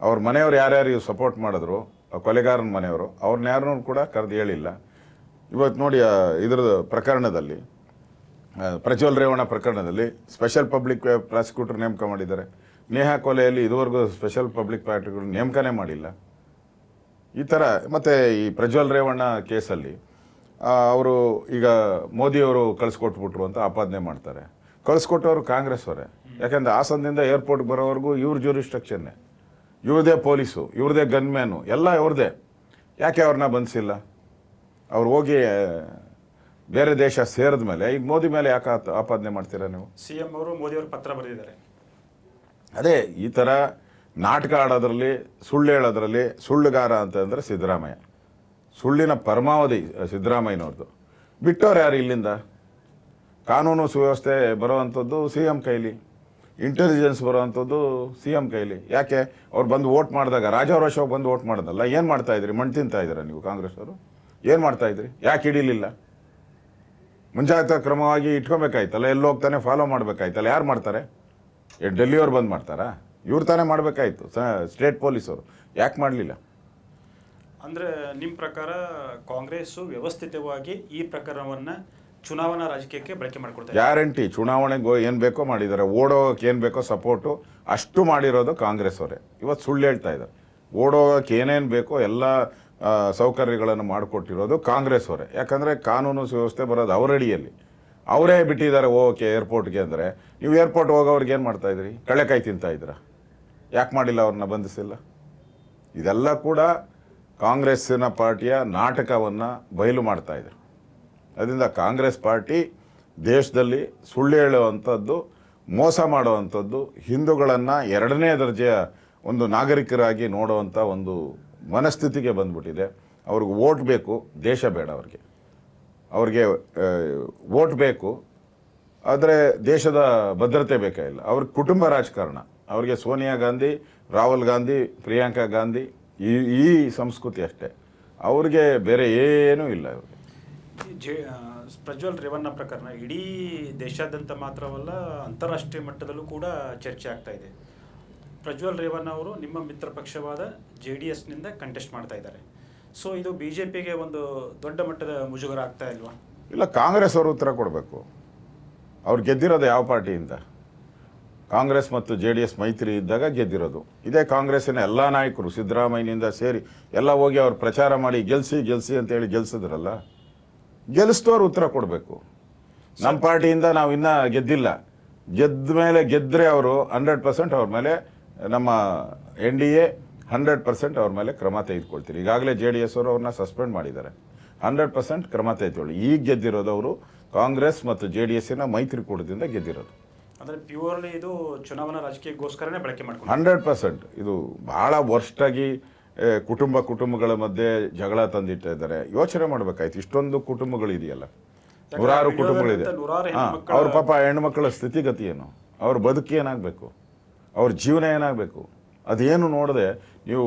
ಅವ್ರ ಮನೆಯವ್ರು ಯಾರ್ಯಾರು ಸಪೋರ್ಟ್ ಮಾಡಿದ್ರು? ಕೊಲೆಗಾರನ ಮನೆಯವರು. ಅವ್ರನ್ನ ಯಾರನ್ನೂ ಕೂಡ ಕರೆದು ಹೇಳಿಲ್ಲ. ಇವತ್ತು ನೋಡಿ ಇದ್ರದ್ದು ಪ್ರಕರಣದಲ್ಲಿ ಪ್ರಜ್ವಲ್ ರೇವಣ್ಣ ಪ್ರಕರಣದಲ್ಲಿ ಸ್ಪೆಷಲ್ ಪಬ್ಲಿಕ್ ಪ್ರಾಸಿಕ್ಯೂಟರ್ ನೇಮಕ ಮಾಡಿದ್ದಾರೆ. ನೇಹಾ ಕೊಲೆಯಲ್ಲಿ ಇದುವರೆಗೂ ಸ್ಪೆಷಲ್ ಪಬ್ಲಿಕ್ ಪ್ರಾಸಿಕ್ಯೂಟರ್ ನೇಮಕನೇ ಮಾಡಿಲ್ಲ. ಈ ಥರ ಮತ್ತು ಈ ಪ್ರಜ್ವಲ್ ರೇವಣ್ಣ ಕೇಸಲ್ಲಿ ಅವರು ಈಗ ಮೋದಿಯವರು ಕಳಿಸ್ಕೊಟ್ಬಿಟ್ರು ಅಂತ ಆಪಾದನೆ ಮಾಡ್ತಾರೆ. ಕಳಿಸ್ಕೊಟ್ಟವರು ಕಾಂಗ್ರೆಸ್ ಅವರೇ ಯಾಕೆಂದ್ರೆ ಹಾಸನದಿಂದ ಏರ್ಪೋರ್ಟ್ಗೆ ಬರೋವರೆಗೂ ಇವ್ರ ಜ್ಯೂರಿಸ್ಟ್ರಕ್ಷನ್ನೇ ಇವ್ರದೇ ಪೊಲೀಸು ಇವ್ರದೇ ಗನ್ಮ್ಯಾನು ಎಲ್ಲ ಇವ್ರದೇ. ಯಾಕೆ ಅವ್ರನ್ನ ಬಂದಿಸಿಲ್ಲ ಅವ್ರು ಹೋಗಿ ಬೇರೆ ದೇಶ ಸೇರಿದ ಮೇಲೆ ಈಗ ಮೋದಿ ಮೇಲೆ ಯಾಕೆ ಆಪಾದನೆ ಮಾಡ್ತೀರಾ ನೀವು? ಸಿ ಎಂ ಅವರು ಮೋದಿ ಅವರು ಪತ್ರ ಬರೆದಿದ್ದಾರೆ. ಅದೇ ಈ ಥರ ನಾಟಕ ಆಡೋದ್ರಲ್ಲಿ ಸುಳ್ಳು ಹೇಳೋದ್ರಲ್ಲಿ ಸುಳ್ಳುಗಾರ ಅಂತಂದರೆ ಸಿದ್ದರಾಮಯ್ಯ. ಸುಳ್ಳಿನ ಪರಮಾವಧಿ ಸಿದ್ದರಾಮಯ್ಯನವ್ರದ್ದು ಬಿಟ್ಟವ್ರು ಯಾರು ಇಲ್ಲಿಂದ? ಕಾನೂನು ಸುವ್ಯವಸ್ಥೆ ಬರೋವಂಥದ್ದು ಸಿ ಎಂ ಕೈಲಿ. ಇಂಟೆಲಿಜೆನ್ಸ್ ಬರುವಂಥದ್ದು ಸಿ ಎಂ ಕೈಲಿ. ಯಾಕೆ? ಅವ್ರು ಬಂದು ವೋಟ್ ಮಾಡಿದಾಗ ರಾಜಾರೋಷವಾಗಿ ಬಂದು ವೋಟ್ ಮಾಡೋದಲ್ಲ ಏನು ಮಾಡ್ತಾ ಇದ್ರಿ? ಮಣ್ಣು ತಿಂತಾ ಇದ್ದೀರಾ ನೀವು ಕಾಂಗ್ರೆಸ್ ಅವರು? ಏನು ಮಾಡ್ತಾ ಇದ್ರಿ? ಯಾಕೆ ಹಿಡೀಲಿಲ್ಲ? ಮುಂಜಾಗ್ರತಾ ಕ್ರಮವಾಗಿ ಇಟ್ಕೊಬೇಕಾಯ್ತಲ್ಲ, ಎಲ್ಲಿ ಹೋಗ್ತಾನೆ ಫಾಲೋ ಮಾಡಬೇಕಾಯ್ತಲ್ಲ, ಯಾರು ಮಾಡ್ತಾರೆ? ಡೆಲ್ಲಿಯವ್ರು ಬಂದು ಮಾಡ್ತಾರಾ? ಇವ್ರು ತಾನೇ ಮಾಡಬೇಕಾಯ್ತು ಸ್ಟೇಟ್ ಪೊಲೀಸವರು ಯಾಕೆ ಮಾಡಲಿಲ್ಲ? ಅಂದ್ರೆ ನಿಮ್ಮ ಪ್ರಕಾರ ಕಾಂಗ್ರೆಸ್ಸು ವ್ಯವಸ್ಥಿತವಾಗಿ ಈ ಪ್ರಕರಣವನ್ನು ಚುನಾವಣಾ ರಾಜಕೀಯಕ್ಕೆ ಬಳಕೆ ಮಾಡಿಕೊಡ್ತಾರೆ ಗ್ಯಾರಂಟಿ ಚುನಾವಣೆಗೆ ಏನು ಬೇಕೋ ಮಾಡಿದ್ದಾರೆ. ಓಡೋಗಕ್ಕೆ ಏನು ಬೇಕೋ ಸಪೋರ್ಟು, ಅಷ್ಟು ಮಾಡಿರೋದು ಕಾಂಗ್ರೆಸ್ ಅವರೇ. ಇವತ್ತು ಸುಳ್ಳು ಹೇಳ್ತಾ ಇದ್ದಾರೆ. ಓಡೋಗಕ್ಕೆ ಏನೇನು ಬೇಕೋ ಎಲ್ಲ ಸೌಕರ್ಯಗಳನ್ನು ಮಾಡಿಕೊಟ್ಟಿರೋದು ಕಾಂಗ್ರೆಸ್ ಅವರೇ. ಯಾಕಂದರೆ ಕಾನೂನು ಸುವ್ಯವಸ್ಥೆ ಬರೋದು ಅವರ ಅಡಿಯಲ್ಲಿ. ಅವರೇ ಬಿಟ್ಟಿದ್ದಾರೆ ಓಕೆ ಏರ್ಪೋರ್ಟ್ಗೆ ಅಂದರೆ. ನೀವು ಏರ್ಪೋರ್ಟ್ ಹೋಗೋವ್ರಿಗೆ ಏನು ಮಾಡ್ತಾ ಇದ್ರಿ ಕಳೆಕಾಯಿ ತಿಂತಾ ಇದ್ರ ಯಾಕೆ ಮಾಡಿಲ್ಲ ಅವ್ರನ್ನ ಬಂಧಿಸಿಲ್ಲ? ಇದೆಲ್ಲ ಕೂಡ ಕಾಂಗ್ರೆಸ್ಸಿನ ಪಾರ್ಟಿಯ ನಾಟಕವನ್ನು ಬಯಲು ಮಾಡ್ತಾ ಇದ್ರು. ಅದರಿಂದ ಕಾಂಗ್ರೆಸ್ ಪಾರ್ಟಿ ದೇಶದಲ್ಲಿ ಸುಳ್ಳು ಹೇಳುವಂಥದ್ದು ಮೋಸ ಮಾಡುವಂಥದ್ದು ಹಿಂದೂಗಳನ್ನು ಎರಡನೇ ದರ್ಜೆಯ ಒಂದು ನಾಗರಿಕರಾಗಿ ನೋಡುವಂಥ ಒಂದು ಮನಸ್ಥಿತಿಗೆ ಬಂದ್ಬಿಟ್ಟಿದೆ. ಅವ್ರಿಗೆ ಓಟ್ ಬೇಕು, ದೇಶ ಬೇಡ ಅವ್ರಿಗೆ. ಅವ್ರಿಗೆ ಓಟ್ ಬೇಕು, ಆದರೆ ದೇಶದ ಭದ್ರತೆ ಬೇಕಾಗಿಲ್ಲ ಅವ್ರಿಗೆ ಕುಟುಂಬ ರಾಜಕಾರಣ. ಅವ್ರಿಗೆ ಸೋನಿಯಾ ಗಾಂಧಿ, ರಾಹುಲ್ ಗಾಂಧಿ, ಪ್ರಿಯಾಂಕಾ ಗಾಂಧಿ ಈ ಈ ಸಂಸ್ಕೃತಿ ಅಷ್ಟೇ. ಅವ್ರಿಗೆ ಬೇರೆ ಏನೂ ಇಲ್ಲ ಅವ್ರಿಗೆ ಜೆ ಪ್ರಜ್ವಲ್ ರೇವಣ್ಣ ಪ್ರಕರಣ ಇಡೀ ದೇಶಾದ್ಯಂತ ಮಾತ್ರವಲ್ಲ ಅಂತಾರಾಷ್ಟ್ರೀಯ ಮಟ್ಟದಲ್ಲೂ ಕೂಡ ಚರ್ಚೆ ಆಗ್ತಾ ಇದೆ. ಪ್ರಜ್ವಲ್ ರೇವಣ್ಣ ಅವರು ನಿಮ್ಮ ಮಿತ್ರ ಪಕ್ಷವಾದ ಜೆ ಡಿ ಎಸ್ನಿಂದ ಕಂಟೆಸ್ಟ್ ಮಾಡ್ತಾ ಇದ್ದಾರೆ. ಸೊ ಇದು ಬಿ ಜೆ ಪಿಗೆ ಒಂದು ದೊಡ್ಡ ಮಟ್ಟದ ಮುಜುಗರ ಆಗ್ತಾ ಇಲ್ವಾ? ಇಲ್ಲ ಕಾಂಗ್ರೆಸ್ ಅವರು ಉತ್ತರ ಕೊಡಬೇಕು. ಅವ್ರು ಗೆದ್ದಿರೋದು ಯಾವ ಪಾರ್ಟಿಯಿಂದ? ಕಾಂಗ್ರೆಸ್ ಮತ್ತು ಜೆ ಡಿ ಎಸ್ ಮೈತ್ರಿ ಇದ್ದಾಗ ಗೆದ್ದಿರೋದು. ಇದೇ ಕಾಂಗ್ರೆಸ್ಸಿನ ಎಲ್ಲ ನಾಯಕರು ಸಿದ್ದರಾಮಯ್ಯನಿಂದ ಸೇರಿ ಎಲ್ಲ ಹೋಗಿ ಅವ್ರು ಪ್ರಚಾರ ಮಾಡಿ ಗೆಲ್ಸಿ ಗೆಲ್ಸಿ ಅಂತೇಳಿ ಗೆಲ್ಸಿದ್ರಲ್ಲ? ಗೆಲ್ಲಿಸಿದವ್ರು ಉತ್ತರ ಕೊಡಬೇಕು. ನಮ್ಮ ಪಾರ್ಟಿಯಿಂದ ನಾವು ಇನ್ನೂ ಗೆದ್ದಿಲ್ಲ. ಗೆದ್ದ ಮೇಲೆ ಗೆದ್ದರೆ ಅವರು ಹಂಡ್ರೆಡ್ ಪರ್ಸೆಂಟ್ ಅವ್ರ ಮೇಲೆ ನಮ್ಮ N D A hundred percent ಅವ್ರ ಮೇಲೆ ಕ್ರಮ ತೆಗೆದುಕೊಳ್ತೀರಿ. ಈಗಾಗಲೇ ಜೆ ಡಿ ಎಸ್ ಅವರು ಅವ್ರನ್ನ ಸಸ್ಪೆಂಡ್ ಮಾಡಿದ್ದಾರೆ. ಹಂಡ್ರೆಡ್ ಪರ್ಸೆಂಟ್ ಕ್ರಮ ತೆಗೆದುಕೊಳ್ಳಿ. ಈಗ ಅವರು ಕಾಂಗ್ರೆಸ್ ಮತ್ತು ಜೆ ಡಿ ಎಸ್ಸಿನ ಮೈತ್ರಿಕೂಟದಿಂದ ಗೆದ್ದಿರೋದು. ಅಂದರೆ ಪ್ಯೂರ್ಲಿ ಇದು ಚುನಾವಣಾ ರಾಜಕೀಯಕ್ಕೋಸ್ಕರನೇ ಬಳಕೆ ಮಾಡ್ಕೊಂಡು ಹಂಡ್ರೆಡ್ ಪರ್ಸೆಂಟ್. ಇದು ಬಹಳ ವರ್ಷಾಗಿ ಕುಟುಂಬ ಕುಟುಂಬಗಳ ಮಧ್ಯೆ ಜಗಳ ತಂದಿಟ್ಟಿದ್ದಾರೆ ಯೋಚನೆ ಮಾಡ್ಬೇಕಾಯ್ತು. ಇಷ್ಟೊಂದು ಕುಟುಂಬಗಳು ಇದೆಯಲ್ಲ. ನೂರಾರು ಕುಟುಂಬಗಳಿದೆ. ಅವ್ರ ಪಾಪ ಹೆಣ್ಮಕ್ಳ ಸ್ಥಿತಿಗತಿ ಏನು? ಅವ್ರ ಬದುಕು ಏನಾಗಬೇಕು? ಅವ್ರ ಜೀವನ ಏನಾಗಬೇಕು? ಅದೇನು ನೋಡದೆ ನೀವು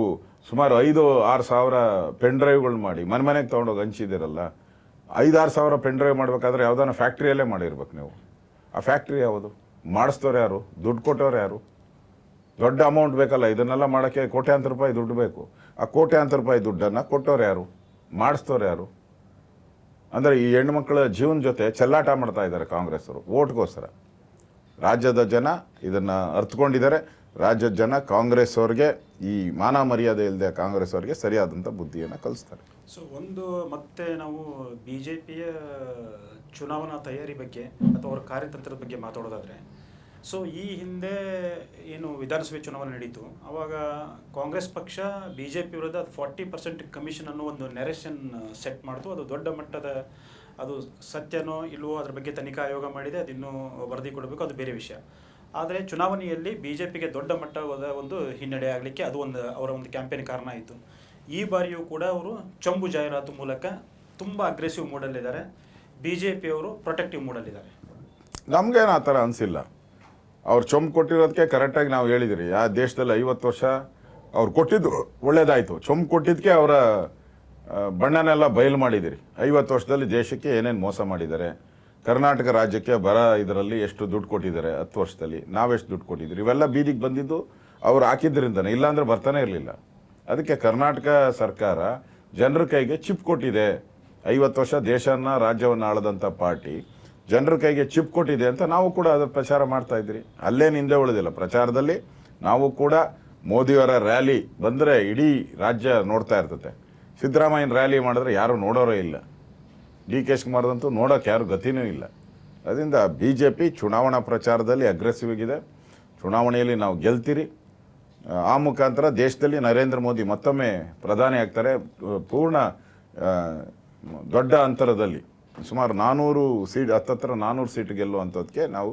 ಸುಮಾರು ಐದು ಆರು ಸಾವಿರ ಪೆನ್ ಡ್ರೈವ್ಗಳು ಮಾಡಿ ಮನೆ ಮನೆಗೆ ತೊಗೊಂಡೋಗಿ ಹಂಚಿದ್ದೀರಲ್ಲ ಐದಾರು ಸಾವಿರ ಪೆನ್ ಡ್ರೈವ್ ಮಾಡಬೇಕಾದ್ರೆ ಯಾವುದಾನ ಫ್ಯಾಕ್ಟ್ರಿಯಲ್ಲೇ ಮಾಡಿರ್ಬೇಕು ನೀವು. ಆ ಫ್ಯಾಕ್ಟ್ರಿ ಯಾವುದು? ಮಾಡಿಸ್ತವ್ರು ಯಾರು? ದುಡ್ಡು ಕೊಟ್ಟವ್ರು ಯಾರು? ದೊಡ್ಡ ಅಮೌಂಟ್ ಬೇಕಲ್ಲ, ಇದನ್ನೆಲ್ಲ ಮಾಡೋಕ್ಕೆ ಕೋಟ್ಯಾಂತರ ರೂಪಾಯಿ ದುಡ್ಡು ಬೇಕು. ಆ ಕೋಟ್ಯಾಂತರ ರೂಪಾಯಿ ದುಡ್ಡನ್ನು ಕೊಟ್ಟವ್ರು ಯಾರು? ಮಾಡಿಸ್ತವ್ರು ಯಾರು? ಅಂದರೆ ಈ ಹೆಣ್ಮಕ್ಳ ಜೀವನ ಜೊತೆ ಚೆಲ್ಲಾಟ ಮಾಡ್ತಾ ಇದ್ದಾರೆ ಕಾಂಗ್ರೆಸ್ಸರು ಓಟ್ಗೋಸ್ಕರ ರಾಜ್ಯದ ಜನ ಇದನ್ನು ಅರ್ಥಕೊಂಡಿದ್ದಾರೆ ರಾಜ್ಯದ ಜನ ಕಾಂಗ್ರೆಸ್ ಅವ್ರಿಗೆ ಈ ಮಾನ ಮರ್ಯಾದೆ ಇಲ್ಲದೆ ಕಾಂಗ್ರೆಸ್ ಅವ್ರಿಗೆ ಸರಿಯಾದಂಥ ಬುದ್ಧಿಯನ್ನು ಕಲಿಸ್ತಾರೆ. ಸೊ ಒಂದು ಮತ್ತೆ ನಾವು ಬಿ ಜೆ ಪಿಯ ಚುನಾವಣಾ ತಯಾರಿ ಬಗ್ಗೆ ಅಥವಾ ಅವರ ಕಾರ್ಯತಂತ್ರದ ಬಗ್ಗೆ ಮಾತಾಡೋದಾದರೆ ಸೊ ಈ ಹಿಂದೆ ಏನು ವಿಧಾನಸಭೆ ಚುನಾವಣೆ ನಡೀತು ಆವಾಗ ಕಾಂಗ್ರೆಸ್ ಪಕ್ಷ ಬಿ ಜೆ ಪಿ ವಿರುದ್ಧ ಫಾರ್ಟಿ ಪರ್ಸೆಂಟ್ ಕಮಿಷನ್ ಅನ್ನೋ ಒಂದು ನೆರೆಷನ್ ಸೆಟ್ ಮಾಡ್ತು. ಅದು ದೊಡ್ಡ ಮಟ್ಟದ ಅದು ಸತ್ಯನೋ ಇಲ್ವೋ ಅದ್ರ ಬಗ್ಗೆ ತನಿಖಾ ಆಯೋಗ ಮಾಡಿದೆ, ಅದಿನ್ನೂ ವರದಿ ಕೊಡಬೇಕು, ಅದು ಬೇರೆ ವಿಷಯ. ಆದರೆ ಚುನಾವಣೆಯಲ್ಲಿ ಬಿ ಜೆ ಪಿಗೆ ದೊಡ್ಡ ಮಟ್ಟದ ಒಂದು ಹಿನ್ನಡೆ ಆಗಲಿಕ್ಕೆ ಅದು ಒಂದು ಅವರ ಒಂದು ಕ್ಯಾಂಪೇನ್ ಕಾರಣ ಆಯಿತು. ಈ ಬಾರಿಯೂ ಕೂಡ ಅವರು ಚಂಬು ಜಾಹೀರಾತು ಮೂಲಕ ತುಂಬ ಅಗ್ರೆಸಿವ್ ಮೂಡಲ್ಲಿದ್ದಾರೆ ಬಿ ಜೆ ಪಿಯವರು ಪ್ರೊಟೆಕ್ಟಿವ್ ಮೂಡಲ್ಲಿದ್ದಾರೆ ನಮಗೇನು ಆ ಥರ ಅನಿಸಿಲ್ಲ. ಅವ್ರು ಚೊಂಬು ಕೊಟ್ಟಿರೋದಕ್ಕೆ ಕರೆಕ್ಟಾಗಿ ನಾವು ಹೇಳಿದಿರಿ. ಆ ದೇಶದಲ್ಲಿ ಐವತ್ತು ವರ್ಷ ಅವ್ರು ಕೊಟ್ಟಿದ್ದು ಒಳ್ಳೇದಾಯಿತು. ಚೊಂಬು ಕೊಟ್ಟಿದ್ದಕ್ಕೆ ಅವರ ಬಣ್ಣನೆಲ್ಲ ಬಯಲು ಮಾಡಿದಿರಿ. ಐವತ್ತು ವರ್ಷದಲ್ಲಿ ದೇಶಕ್ಕೆ ಏನೇನು ಮೋಸ ಮಾಡಿದ್ದಾರೆ. ಕರ್ನಾಟಕ ರಾಜ್ಯಕ್ಕೆ ಬರ ಇದರಲ್ಲಿ ಎಷ್ಟು ದುಡ್ಡು ಕೊಟ್ಟಿದ್ದಾರೆ ಹತ್ತು ವರ್ಷದಲ್ಲಿ, ನಾವೆಷ್ಟು ದುಡ್ಡು ಕೊಟ್ಟಿದ್ದೀರಿ? ಇವೆಲ್ಲ ಬೀದಿಗೆ ಬಂದಿದ್ದು ಅವ್ರು ಹಾಕಿದ್ರಿಂದನೇ, ಇಲ್ಲಾಂದರೆ ಬರ್ತಾನೆ ಇರಲಿಲ್ಲ. ಅದಕ್ಕೆ ಕರ್ನಾಟಕ ಸರ್ಕಾರ ಜನರ ಕೈಗೆ ಚಿಪ್ ಕೊಟ್ಟಿದೆ. ಐವತ್ತು ವರ್ಷ ದೇಶನ ರಾಜ್ಯವನ್ನು ಆಳದಂಥ ಪಾರ್ಟಿ ಜನರ ಕೈಗೆ ಚಿಪ್ ಕೊಟ್ಟಿದೆ ಅಂತ ನಾವು ಕೂಡ ಅದರ ಪ್ರಚಾರ ಮಾಡ್ತಾ ಇದ್ರಿ ಅಲ್ಲೇನು ಹಿಂದೆ ಉಳಿದಿಲ್ಲ. ಪ್ರಚಾರದಲ್ಲಿ ನಾವು ಕೂಡ ಮೋದಿಯವರ ರ್ಯಾಲಿ ಬಂದರೆ ಇಡೀ ರಾಜ್ಯ ನೋಡ್ತಾ ಇರ್ತದೆ. ಸಿದ್ದರಾಮಯ್ಯನ ರ್ಯಾಲಿ ಮಾಡಿದ್ರೆ ಯಾರು ನೋಡೋರೇ ಇಲ್ಲ. ಡಿ ಕೆ ಶಿವಕುಮಾರ್ದಂತೂ ನೋಡೋಕೆ ಯಾರು ಗತಿನೂ ಇಲ್ಲ. ಅದರಿಂದ ಬಿ ಜೆ ಪಿ ಚುನಾವಣಾ ಪ್ರಚಾರದಲ್ಲಿ ಅಗ್ರೆಸಿವ್ ಆಗಿದೆ. ಚುನಾವಣೆಯಲ್ಲಿ ನಾವು ಗೆಲ್ತೀರಿ. ಆ ಮುಖಾಂತರ ದೇಶದಲ್ಲಿ ನರೇಂದ್ರ ಮೋದಿ ಮತ್ತೊಮ್ಮೆ ಪ್ರಧಾನಿ ಆಗ್ತಾರೆ. ಪೂರ್ಣ ದೊಡ್ಡ ಅಂತರದಲ್ಲಿ, ಸುಮಾರು ನಾನ್ನೂರು ಸೀಟ್, ಹತ್ತತ್ರ ನಾನ್ನೂರು ಸೀಟ್ ಗೆಲ್ಲುವಂಥದ್ದಕ್ಕೆ ನಾವು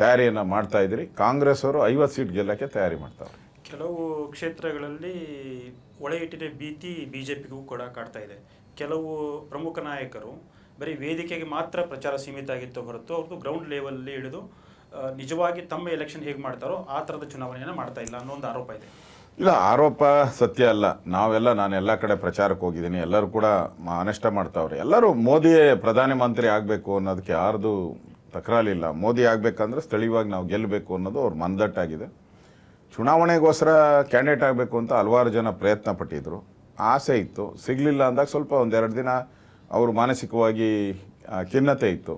ತಯಾರಿಯನ್ನು ಮಾಡ್ತಾ ಇದ್ದೀರಿ. ಕಾಂಗ್ರೆಸ್ ಅವರು ಐವತ್ತು ಸೀಟ್ ಗೆಲ್ಲಕ್ಕೆ ತಯಾರಿ ಮಾಡ್ತಾರೆ. ಕೆಲವು ಕ್ಷೇತ್ರಗಳಲ್ಲಿ ಒಳಗಿಟ್ಟಿನ ಭೀತಿ ಬಿ ಜೆ ಪಿಗೂ ಕೂಡ ಕಾಡ್ತಾ ಇದೆ. ಕೆಲವು ಪ್ರಮುಖ ನಾಯಕರು ಬರೀ ವೇದಿಕೆಗೆ ಮಾತ್ರ ಪ್ರಚಾರ ಸೀಮಿತ ಆಗಿತ್ತು ಹೊರತು ಅವ್ರದ್ದು ಗ್ರೌಂಡ್ ಲೆವೆಲಲ್ಲಿ ಹಿಡಿದು ನಿಜವಾಗಿ ತಮ್ಮ ಎಲೆಕ್ಷನ್ ಹೇಗೆ ಮಾಡ್ತಾರೋ ಆ ಥರದ ಚುನಾವಣೆಯನ್ನು ಮಾಡ್ತಾ ಇಲ್ಲ ಅನ್ನೋ ಒಂದು ಆರೋಪ ಇದೆ. ಇಲ್ಲ, ಆರೋಪ ಸತ್ಯ ಅಲ್ಲ. ನಾವೆಲ್ಲ, ನಾನು ಎಲ್ಲ ಕಡೆ ಪ್ರಚಾರಕ್ಕೆ ಹೋಗಿದ್ದೀನಿ. ಎಲ್ಲರೂ ಕೂಡ ಅನಿಷ್ಟ ಮಾಡ್ತಾವ್ರೆ. ಎಲ್ಲರೂ ಮೋದಿಯೇ ಪ್ರಧಾನಮಂತ್ರಿ ಆಗಬೇಕು ಅನ್ನೋದಕ್ಕೆ ಯಾರ್ದು ತಕರಾಲಿಲ್ಲ. ಮೋದಿ ಆಗಬೇಕಂದ್ರೆ ಸ್ಥಳೀಯವಾಗಿ ನಾವು ಗೆಲ್ಲಬೇಕು ಅನ್ನೋದು ಅವ್ರ ಮನದಟ್ಟಾಗಿದೆ. ಚುನಾವಣೆಗೋಸ್ಕರ ಕ್ಯಾಂಡಿಡೇಟ್ ಆಗಬೇಕು ಅಂತ ಹಲವಾರು ಜನ ಪ್ರಯತ್ನ ಪಟ್ಟಿದ್ರು ಆಸೆ ಇತ್ತು. ಸಿಗಲಿಲ್ಲ ಅಂದಾಗ ಸ್ವಲ್ಪ ಒಂದೆರಡು ದಿನ ಅವರು ಮಾನಸಿಕವಾಗಿ ಖಿನ್ನತೆ ಇತ್ತು.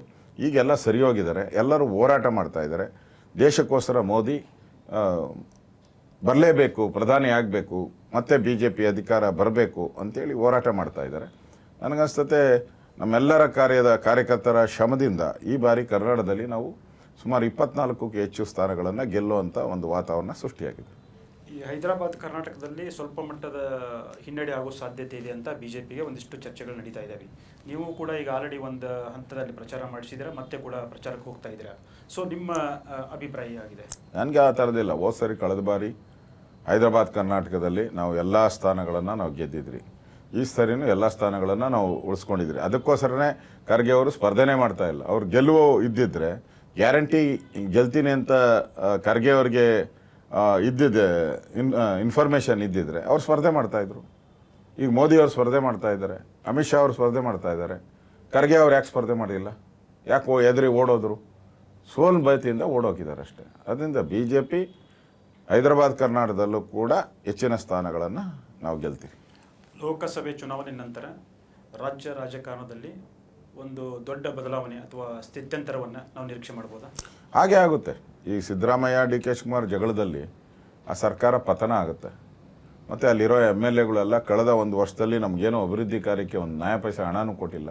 ಈಗೆಲ್ಲ ಸರಿ ಹೋಗಿದ್ದಾರೆ ಎಲ್ಲರೂ ಹೋರಾಟ ಮಾಡ್ತಾ ಇದ್ದಾರೆ. ದೇಶಕ್ಕೋಸ್ಕರ ಮೋದಿ ಬರಲೇಬೇಕು, ಪ್ರಧಾನಿ ಆಗಬೇಕು, ಮತ್ತೆ ಬಿ ಜೆ ಪಿ ಅಧಿಕಾರ ಬರಬೇಕು ಅಂತೇಳಿ ಹೋರಾಟ ಮಾಡ್ತಾ ಇದ್ದಾರೆ. ನನಗನ್ಸ್ತತೆ ನಮ್ಮೆಲ್ಲರ ಕಾರ್ಯದ ಕಾರ್ಯಕರ್ತರ ಶ್ರಮದಿಂದ ಈ ಬಾರಿ ಕರ್ನಾಟಕದಲ್ಲಿ ನಾವು ಸುಮಾರು ಇಪ್ಪತ್ನಾಲ್ಕಕ್ಕೆ ಹೆಚ್ಚು ಸ್ಥಾನಗಳನ್ನು ಗೆಲ್ಲುವಂಥ ಒಂದು ವಾತಾವರಣ ಸೃಷ್ಟಿಯಾಗಿದೆ. ಈ ಹೈದರಾಬಾದ್ ಕರ್ನಾಟಕದಲ್ಲಿ ಸ್ವಲ್ಪ ಮಟ್ಟದ ಹಿನ್ನಡೆ ಆಗೋ ಸಾಧ್ಯತೆ ಇದೆ ಅಂತ ಬಿ ಜೆ ಪಿಗೆ ಒಂದಿಷ್ಟು ಚರ್ಚೆಗಳು ನಡೀತಾ ಇದ್ದಾವೆ ನೀವು ಕೂಡ ಈಗ ಆಲ್ರೆಡಿ ಒಂದು ಹಂತದಲ್ಲಿ ಪ್ರಚಾರ ಮಾಡಿಸಿದ್ದೀರಾ? ಮತ್ತೆ ಕೂಡ ಪ್ರಚಾರಕ್ಕೆ ಹೋಗ್ತಾ ಇದ್ದೀರಾ? ಸೊ ನಿಮ್ಮ ಅಭಿಪ್ರಾಯ ಆಗಿದೆ ನನಗೆ ಆ ಥರದಿಲ್ಲ ಹೋದ ಸರಿ ಕಳೆದ ಬಾರಿ ಹೈದರಾಬಾದ್ ಕರ್ನಾಟಕದಲ್ಲಿ ನಾವು ಎಲ್ಲ ಸ್ಥಾನಗಳನ್ನು ನಾವು ಗೆದ್ದಿದ್ರಿ ಈ ಸರಿನೂ ಎಲ್ಲ ಸ್ಥಾನಗಳನ್ನು ನಾವು ಉಳಿಸ್ಕೊಂಡಿದ್ರಿ ಅದಕ್ಕೋಸ್ಕರನೇ ಖರ್ಗೆ ಅವರು ಸ್ಪರ್ಧೆನೇ ಮಾಡ್ತಾ ಇಲ್ಲ. ಅವ್ರು ಗೆಲ್ಲುವ ಇದ್ದಿದ್ರೆ ಗ್ಯಾರಂಟಿ ಗೆಲ್ತೀನಿ ಅಂತ ಖರ್ಗೆ ಅವ್ರಿಗೆ ಇದ್ದಿದ್ದೆ ಇನ್ ಇನ್ಫಾರ್ಮೇಷನ್ ಇದ್ದಿದ್ರೆ ಅವ್ರು ಸ್ಪರ್ಧೆ ಮಾಡ್ತಾಯಿದ್ರು ಈಗ ಮೋದಿ ಅವರು ಸ್ಪರ್ಧೆ ಮಾಡ್ತಾ ಇದ್ದಾರೆ ಅಮಿತ್ ಶಾ ಅವರು ಸ್ಪರ್ಧೆ ಮಾಡ್ತಾ ಇದ್ದಾರೆ. ಖರ್ಗೆ ಅವ್ರು ಯಾಕೆ ಸ್ಪರ್ಧೆ ಮಾಡಿಲ್ಲ? ಯಾಕೆ ಓ ಎದುರಿ ಓಡೋದ್ರು? ಸೋಲ್ ಭಯತಿಯಿಂದ ಓಡೋಗಿದ್ದಾರೆ ಅಷ್ಟೇ. ಅದರಿಂದ ಬಿ ಜೆ ಪಿ ಹೈದರಾಬಾದ್ ಕರ್ನಾಟಕದಲ್ಲೂ ಕೂಡ ಹೆಚ್ಚಿನ ಸ್ಥಾನಗಳನ್ನು ನಾವು ಗೆಲ್ತೀವಿ. ಲೋಕಸಭೆ ಚುನಾವಣೆ ನಂತರ ರಾಜ್ಯ ರಾಜಕಾರಣದಲ್ಲಿ ಒಂದು ದೊಡ್ಡ ಬದಲಾವಣೆ ಅಥವಾ ಸ್ಥಿತ್ಯಂತರವನ್ನು ನಾವು ನಿರೀಕ್ಷೆ ಮಾಡ್ಬೋದಾ? ಹಾಗೆ ಆಗುತ್ತೆ. ಈ ಸಿದ್ದರಾಮಯ್ಯ, ಡಿ ಕೆ ಶಿವಕುಮಾರ್ ಜಗಳದಲ್ಲಿ ಆ ಸರ್ಕಾರ ಪತನ ಆಗುತ್ತೆ. ಮತ್ತು ಅಲ್ಲಿರೋ ಎಂ ಎಲ್ ಎಗಳೆಲ್ಲ ಕಳೆದ ಒಂದು ವರ್ಷದಲ್ಲಿ ನಮಗೇನೋ ಅಭಿವೃದ್ಧಿ ಕಾರ್ಯಕ್ಕೆ ಒಂದು ನ್ಯಾಯ ಪೈಸೆ ಹಣನೂ ಕೊಟ್ಟಿಲ್ಲ.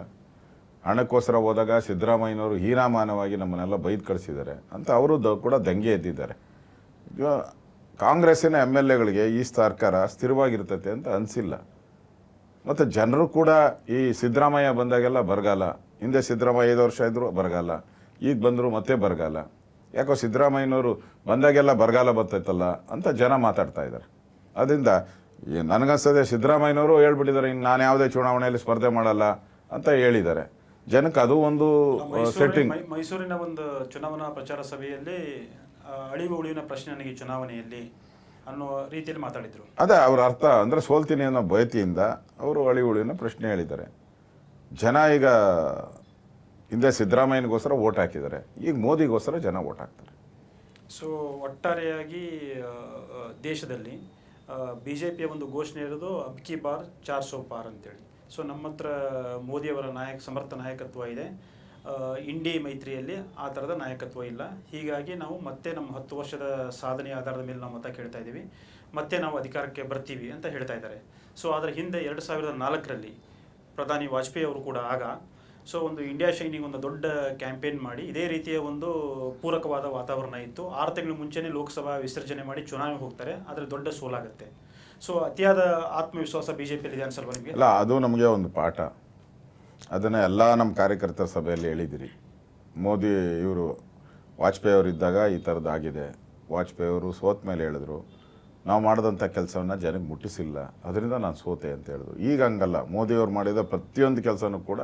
ಹಣಕ್ಕೋಸ್ಕರ ಹೋದಾಗ ಸಿದ್ದರಾಮಯ್ಯನವರು ಹೀನಾಮಾನವಾಗಿ ನಮ್ಮನ್ನೆಲ್ಲ ಬೈದು ಕಳಿಸಿದ್ದಾರೆ ಅಂತ ಅವರು ದ ಕೂಡ ದಂಗೆ ಎದ್ದಿದ್ದಾರೆ. ಈಗ ಕಾಂಗ್ರೆಸ್ಸಿನ ಎಂ ಎಲ್ ಎಗಳಿಗೆ ಈ ಸರ್ಕಾರ ಸ್ಥಿರವಾಗಿರ್ತತೆ ಅಂತ ಅನಿಸಿಲ್ಲ. ಮತ್ತು ಜನರು ಕೂಡ ಈ ಸಿದ್ದರಾಮಯ್ಯ ಬಂದಾಗೆಲ್ಲ ಬರಗಾಲ, ಹಿಂದೆ ಸಿದ್ದರಾಮಯ್ಯ ಐದು ವರ್ಷ ಇದ್ದರು ಬರಗಾಲ, ಈಗ ಬಂದರೂ ಮತ್ತೆ ಬರಗಾಲ. ಯಾಕೋ ಸಿದ್ದರಾಮಯ್ಯನವರು ಬಂದಾಗೆಲ್ಲ ಬರಗಾಲ ಬರ್ತೈತಲ್ಲ ಅಂತ ಜನ ಮಾತಾಡ್ತಾ ಇದ್ದಾರೆ. ಅದರಿಂದ ನನಗನ್ಸದೆ ಸಿದ್ದರಾಮಯ್ಯನವರು ಹೇಳ್ಬಿಟ್ಟಿದ್ದಾರೆ ಇನ್ನು ನಾನು ಯಾವುದೇ ಚುನಾವಣೆಯಲ್ಲಿ ಸ್ಪರ್ಧೆ ಮಾಡಲ್ಲ ಅಂತ ಹೇಳಿದ್ದಾರೆ. ಜನಕ್ಕೆ ಅದು ಒಂದು ಸೆಟ್ಟಿಂಗ್ ಮೈಸೂರಿನ ಒಂದು ಚುನಾವಣಾ ಪ್ರಚಾರ ಸಭೆಯಲ್ಲಿ ಅಳಿವು ಉಳಿವಿನ ಪ್ರಶ್ನೆ ನನಗೆ ಚುನಾವಣೆಯಲ್ಲಿ ಅನ್ನೋ ರೀತಿಯಲ್ಲಿ ಮಾತಾಡಿದ್ರು. ಅದೇ ಅವ್ರ ಅರ್ಥ ಅಂದರೆ ಸೋಲ್ತೀನಿ ಅನ್ನೋ ಭಯತಿಯಿಂದ ಅವರು ಅಳಿ ಉಳಿವಿನ ಪ್ರಶ್ನೆ ಹೇಳಿದ್ದಾರೆ. ಜನ ಈಗ ಹಿಂದೆ ಸಿದ್ದರಾಮಯ್ಯನಿಗೋಸ್ಕರ ಓಟ್ ಹಾಕಿದ್ದಾರೆ. ಈಗ ಮೋದಿಗೋಸ್ಕರ ಜನ ಓಟ್ ಹಾಕ್ತಾರೆ. ಸೊ ಒಟ್ಟಾರೆಯಾಗಿ ದೇಶದಲ್ಲಿ ಬಿ ಜೆ ಪಿಯ ಒಂದು ಘೋಷಣೆ ಇರೋದು ಅಬ್ಕಿ ಬಾರ್ ಚಾರ್ ಸೋ ಪಾರ್ ಅಂತೇಳಿ. ಸೊ ನಮ್ಮ ಹತ್ರ ಮೋದಿಯವರ ನಾಯಕ, ಸಮರ್ಥ ನಾಯಕತ್ವ ಇದೆ. ಇಂಡಿ ಮೈತ್ರಿಯಲ್ಲಿ ಆ ಥರದ ನಾಯಕತ್ವ ಇಲ್ಲ. ಹೀಗಾಗಿ ನಾವು ಮತ್ತೆ ನಮ್ಮ ಹತ್ತು ವರ್ಷದ ಸಾಧನೆ ಆಧಾರದ ಮೇಲೆ ನಾವು ಮತ ಕೇಳ್ತಾ ಇದ್ದೀವಿ. ಮತ್ತೆ ನಾವು ಅಧಿಕಾರಕ್ಕೆ ಬರ್ತೀವಿ ಅಂತ ಹೇಳ್ತಾ ಇದ್ದಾರೆ. ಸೊ ಅದರ ಹಿಂದೆ ಎರಡು ಸಾವಿರದ ನಾಲ್ಕರಲ್ಲಿ ಪ್ರಧಾನಿ ವಾಜಪೇಯಿ ಅವರು ಕೂಡ ಆಗ ಸೊ ಒಂದು ಇಂಡಿಯಾ ಶೈನಿಂಗ್ ಒಂದು ದೊಡ್ಡ ಕ್ಯಾಂಪೇನ್ ಮಾಡಿ, ಇದೇ ರೀತಿಯ ಒಂದು ಪೂರಕವಾದ ವಾತಾವರಣ ಇತ್ತು. ಆರು ತಿಂಗಳ ಮುಂಚೆನೇ ಲೋಕಸಭಾ ವಿಸರ್ಜನೆ ಮಾಡಿ ಚುನಾವಣೆ ಹೋಗ್ತಾರೆ, ಆದರೆ ದೊಡ್ಡ ಸೋಲಾಗುತ್ತೆ. ಸೊ ಅತಿಯಾದ ಆತ್ಮವಿಶ್ವಾಸ ಬಿ ಜೆ ಪಿಯಲ್ಲಿ ಅನ್ಸಲ್ವಾ ನಿಮಗೆ? ಅಲ್ಲ, ಅದು ನಮಗೆ ಒಂದು ಪಾಠ. ಅದನ್ನು ಎಲ್ಲ ನಮ್ಮ ಕಾರ್ಯಕರ್ತರ ಸಭೆಯಲ್ಲಿ ಹೇಳಿದಿರಿ. ಮೋದಿ ಇವರು, ವಾಜಪೇಯಿ ಅವರು ಇದ್ದಾಗ ಈ ಥರದ್ದಾಗಿದೆ ವಾಜಪೇಯಿ ಅವರು ಸೋತ ಮೇಲೆ ಹೇಳಿದ್ರು. ನಾವು ಮಾಡಿದಂಥ ಕೆಲಸವನ್ನು ಜನಕ್ಕೆ ಮುಟ್ಟಿಸಿಲ್ಲ. ಅದರಿಂದ ನಾನು ಸೋತೆ ಅಂತ ಹೇಳಿದ್ರು. ಈಗ ಹಂಗಲ್ಲ. ಮೋದಿಯವರು ಮಾಡಿದ ಪ್ರತಿಯೊಂದು ಕೆಲಸನೂ ಕೂಡ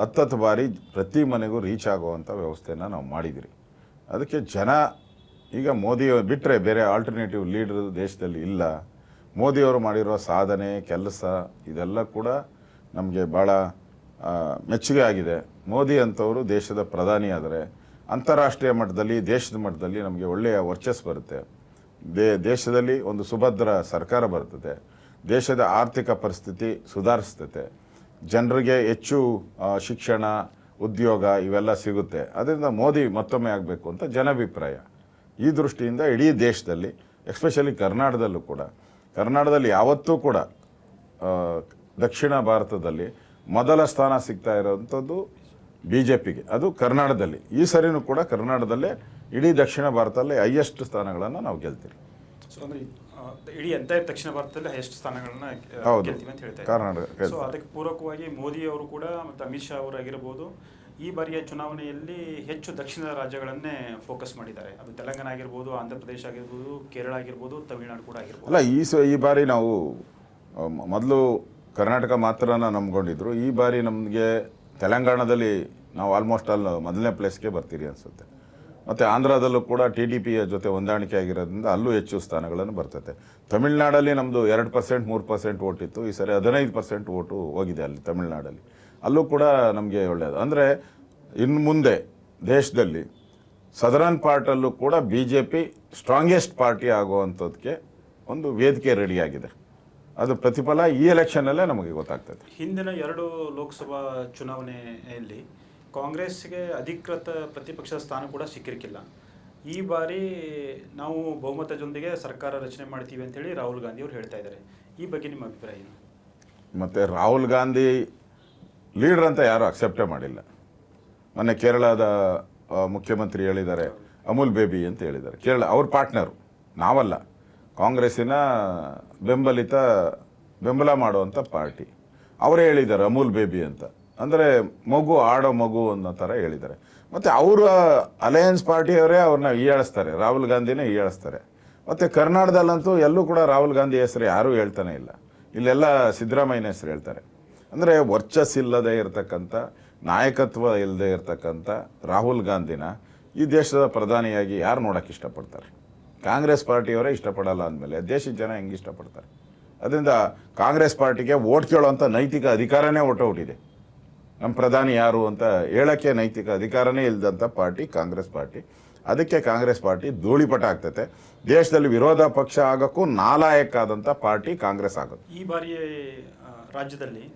ಹತ್ತತ್ತು ಬಾರಿ ಪ್ರತಿ ಮನೆಗೂ ರೀಚ್ ಆಗುವಂಥ ವ್ಯವಸ್ಥೆನ ನಾವು ಮಾಡಿದಿರಿ ಅದಕ್ಕೆ ಜನ, ಈಗ ಮೋದಿ ಬಿಟ್ಟರೆ ಬೇರೆ ಆಲ್ಟರ್ನೇಟಿವ್ ಲೀಡರ್ ದೇಶದಲ್ಲಿ ಇಲ್ಲ. ಮೋದಿಯವರು ಮಾಡಿರುವ ಸಾಧನೆ, ಕೆಲಸ, ಇದೆಲ್ಲ ಕೂಡ ನಮಗೆ ಭಾಳ ಮೆಚ್ಚುಗೆ ಆಗಿದೆ. ಮೋದಿ ಅಂಥವರು ದೇಶದ ಪ್ರಧಾನಿಯಾದರೆ ಅಂತಾರಾಷ್ಟ್ರೀಯ ಮಟ್ಟದಲ್ಲಿ, ದೇಶದ ಮಟ್ಟದಲ್ಲಿ ನಮಗೆ ಒಳ್ಳೆಯ ವರ್ಚಸ್ ಬರುತ್ತೆ. ದೇ, ದೇಶದಲ್ಲಿ ಒಂದು ಸುಭದ್ರ ಸರ್ಕಾರ ಬರ್ತದೆ. ದೇಶದ ಆರ್ಥಿಕ ಪರಿಸ್ಥಿತಿ ಸುಧಾರಿಸ್ತದೆ. ಜನರಿಗೆ ಹೆಚ್ಚು ಶಿಕ್ಷಣ, ಉದ್ಯೋಗ ಇವೆಲ್ಲ ಸಿಗುತ್ತೆ. ಅದರಿಂದ ಮೋದಿ ಮತ್ತೊಮ್ಮೆ ಆಗಬೇಕು ಅಂತ ಜನಾಭಿಪ್ರಾಯ. ಈ ದೃಷ್ಟಿಯಿಂದ ಇಡೀ ದೇಶದಲ್ಲಿ ಎಸ್ಪೆಷಲಿ ಕರ್ನಾಟಕದಲ್ಲೂ ಕೂಡ, ಕರ್ನಾಟಕದಲ್ಲಿ ಯಾವತ್ತೂ ಕೂಡ ದಕ್ಷಿಣ ಭಾರತದಲ್ಲಿ ಮೊದಲ ಸ್ಥಾನ ಸಿಗ್ತಾ ಇರೋವಂಥದ್ದು ಬಿ ಜೆ ಪಿಗೆ ಅದು ಕರ್ನಾಟಕದಲ್ಲಿ. ಈ ಸರಿನೂ ಕೂಡ ಕರ್ನಾಟಕದಲ್ಲೇ ಇಡೀ ದಕ್ಷಿಣ ಭಾರತದಲ್ಲಿ ಹೈಯೆಸ್ಟ್ ಸ್ಥಾನಗಳನ್ನು ನಾವು ಗೆಲ್ತೀವಿ. ಸೊ ಅಂದ್ರೆ ಇಡೀ ಎಂಟೈರ್ ದಕ್ಷಿಣ ಭಾರತದಲ್ಲಿ ಎಷ್ಟು ಸ್ಥಾನಗಳನ್ನ. ಗೆಲ್ತೀವಿ ಅಂತ ಹೇಳ್ತಾ ಕರ್ನಾಟಕ ಸೊ ಅದಕ್ಕೆ ಪೂರಕವಾಗಿ ಮೋದಿ ಅವರು ಕೂಡ ಮತ್ತು ಅಮಿತ್ ಶಾ ಅವರಾಗಿರ್ಬೋದು ಈ ಬಾರಿಯ ಚುನಾವಣೆಯಲ್ಲಿ ಹೆಚ್ಚು ದಕ್ಷಿಣ ರಾಜ್ಯಗಳನ್ನೇ ಫೋಕಸ್ ಮಾಡಿದ್ದಾರೆ. ಅದು ತೆಲಂಗಾಣ ಆಗಿರ್ಬೋದು ಆಂಧ್ರ ಪ್ರದೇಶ ಆಗಿರ್ಬೋದು ಕೇರಳ ಆಗಿರ್ಬೋದು ತಮಿಳುನಾಡು ಕೂಡ ಆಗಿರ್ಬೋದು. ಅಲ್ಲ ಈ ಸ ಈ ಬಾರಿ ನಾವು ಮೊದಲು ಕರ್ನಾಟಕ ಮಾತ್ರನ ನಂಬ್ಕೊಂಡಿದ್ರು. ಈ ಬಾರಿ ನಮಗೆ ತೆಲಂಗಾಣದಲ್ಲಿ ನಾವು ಆಲ್ಮೋಸ್ಟ್ ಆಲ್ ಮೊದಲನೇ ಪ್ಲೇಸ್ಗೆ ಬರ್ತೀರಿ ಅನಿಸುತ್ತೆ. ಮತ್ತು ಆಂಧ್ರದಲ್ಲೂ ಕೂಡ ಟಿ ಡಿ ಪಿಯ ಜೊತೆ ಹೊಂದಾಣಿಕೆ ಆಗಿರೋದ್ರಿಂದ ಅಲ್ಲೂ ಹೆಚ್ಚು ಸ್ಥಾನಗಳನ್ನು ಬರ್ತದೆ. ತಮಿಳ್ನಾಡಲ್ಲಿ ನಮ್ಮದು ಎರಡು ಪರ್ಸೆಂಟ್, ಮೂರು ಪರ್ಸೆಂಟ್ ಓಟಿತ್ತು ಈ ಸರಿ ಹದಿನೈದು ಪರ್ಸೆಂಟ್ ಓಟು ಹೋಗಿದೆ ಅಲ್ಲಿ ತಮಿಳ್ನಾಡಲ್ಲಿ. ಅಲ್ಲೂ ಕೂಡ ನಮಗೆ ಒಳ್ಳೆಯದು ಅಂದರೆ ಇನ್ನು ಮುಂದೆ ದೇಶದಲ್ಲಿ ಸದರನ್ ಪಾರ್ಟಲ್ಲೂ ಕೂಡ B J P strongest party ಆಗುವಂಥದ್ದಕ್ಕೆ ಒಂದು ವೇದಿಕೆ ರೆಡಿಯಾಗಿದೆ ಅದು ಪ್ರತಿಫಲ ಈ ಎಲೆಕ್ಷನಲ್ಲೇ ನಮಗೆ ಗೊತ್ತಾಗ್ತದೆ. ಹಿಂದಿನ ಎರಡು ಲೋಕಸಭಾ ಚುನಾವಣೆಯಲ್ಲಿ ಕಾಂಗ್ರೆಸ್ಗೆ ಅಧಿಕೃತ ಪ್ರತಿಪಕ್ಷ ಸ್ಥಾನ ಕೂಡ ಸಿಕ್ಕಿರಕ್ಕಿಲ್ಲ ಈ ಬಾರಿ ನಾವು ಬಹುಮತದೊಂದಿಗೆ ಸರ್ಕಾರ ರಚನೆ ಮಾಡ್ತೀವಿ ಅಂತೇಳಿ ರಾಹುಲ್ ಗಾಂಧಿ ಅವರು ಹೇಳ್ತಾ ಇದ್ದಾರೆ. ಈ ಬಗ್ಗೆ ನಿಮ್ಮ ಅಭಿಪ್ರಾಯ ಏನು? ಮತ್ತು ರಾಹುಲ್ ಗಾಂಧಿ ಲೀಡರ್ ಅಂತ ಯಾರೂ ಅಕ್ಸೆಪ್ಟೇ ಮಾಡಿಲ್ಲ. ಮೊನ್ನೆ ಕೇರಳದ ಮುಖ್ಯಮಂತ್ರಿ ಹೇಳಿದ್ದಾರೆ, ಅಮೂಲ್ ಬೇಬಿ ಅಂತ ಹೇಳಿದ್ದಾರೆ. ಕೇರಳ, ಅವ್ರ ಪಾರ್ಟ್ನರು, ನಾವಲ್ಲ. ಕಾಂಗ್ರೆಸ್ಸಿನ ಬೆಂಬಲಿತ, ಬೆಂಬಲ ಮಾಡುವಂಥ ಪಾರ್ಟಿ. ಅವರೇ ಹೇಳಿದ್ದಾರೆ ಅಮೂಲ್ ಬೇಬಿ ಅಂತ. ಅಂದರೆ ಮಗು ಆಡೋ ಮಗು ಅನ್ನೋ ಥರ ಹೇಳಿದ್ದಾರೆ. ಮತ್ತು ಅವರ ಅಲಯನ್ಸ್ ಪಾರ್ಟಿಯವರೇ ಅವ್ರನ್ನ ಹೀಯಾಳಿಸ್ತಾರೆ. ರಾಹುಲ್ ಗಾಂಧಿನೇ ಹೀಯಾಳಿಸ್ತಾರೆ. ಮತ್ತು ಕರ್ನಾಟಕದಲ್ಲಂತೂ ಎಲ್ಲೂ ಕೂಡ ರಾಹುಲ್ ಗಾಂಧಿ ಹೆಸರು ಯಾರೂ ಹೇಳ್ತಾನೆ ಇಲ್ಲ. ಇಲ್ಲೆಲ್ಲ ಸಿದ್ದರಾಮಯ್ಯನ ಹೆಸರು ಹೇಳ್ತಾರೆ. ಅಂದರೆ ವರ್ಚಸ್ಸಿಲ್ಲದೆ ಇರತಕ್ಕಂಥ, ನಾಯಕತ್ವ ಇಲ್ಲದೆ ಇರತಕ್ಕಂಥ ರಾಹುಲ್ ಗಾಂಧಿನ ಈ ದೇಶದ ಪ್ರಧಾನಿಯಾಗಿ ಯಾರು ನೋಡೋಕ್ಕೆ ಇಷ್ಟಪಡ್ತಾರೆ? ಕಾಂಗ್ರೆಸ್ ಪಾರ್ಟಿಯವರೇ ಇಷ್ಟಪಡಲ್ಲ ಅಂದಮೇಲೆ ದೇಶದ ಜನ ಹೆಂಗೆ ಇಷ್ಟಪಡ್ತಾರೆ? ಅದರಿಂದ ಕಾಂಗ್ರೆಸ್ ಪಾರ್ಟಿಗೆ ಓಟ್ ಕೇಳೋವಂಥ ನೈತಿಕ ಅಧಿಕಾರನೇ ಹೊಟ್ಟೋಗ್ಬಿಟ್ಟಿದೆ ನಮ್ಮ ಪ್ರಧಾನಿ ಯಾರು ಅಂತ ಹೇಳೋಕ್ಕೆ ನೈತಿಕ ಅಧಿಕಾರನೇ ಇಲ್ಲದಂಥ ಪಾರ್ಟಿ, ಕಾಂಗ್ರೆಸ್ ಪಾರ್ಟಿ. ಅದಕ್ಕೆ ಕಾಂಗ್ರೆಸ್ ಪಾರ್ಟಿ ಧೂಳಿಪಟ ಆಗ್ತೈತೆ. ದೇಶದಲ್ಲಿ ವಿರೋಧ ಪಕ್ಷ ಆಗೋಕ್ಕೂ ನಾಲಾಯಕ ಆದಂಥ ಪಾರ್ಟಿ ಕಾಂಗ್ರೆಸ್ ಆಗುತ್ತೆ ಈ ಬಾರಿ ರಾಜ್ಯದಲ್ಲಿ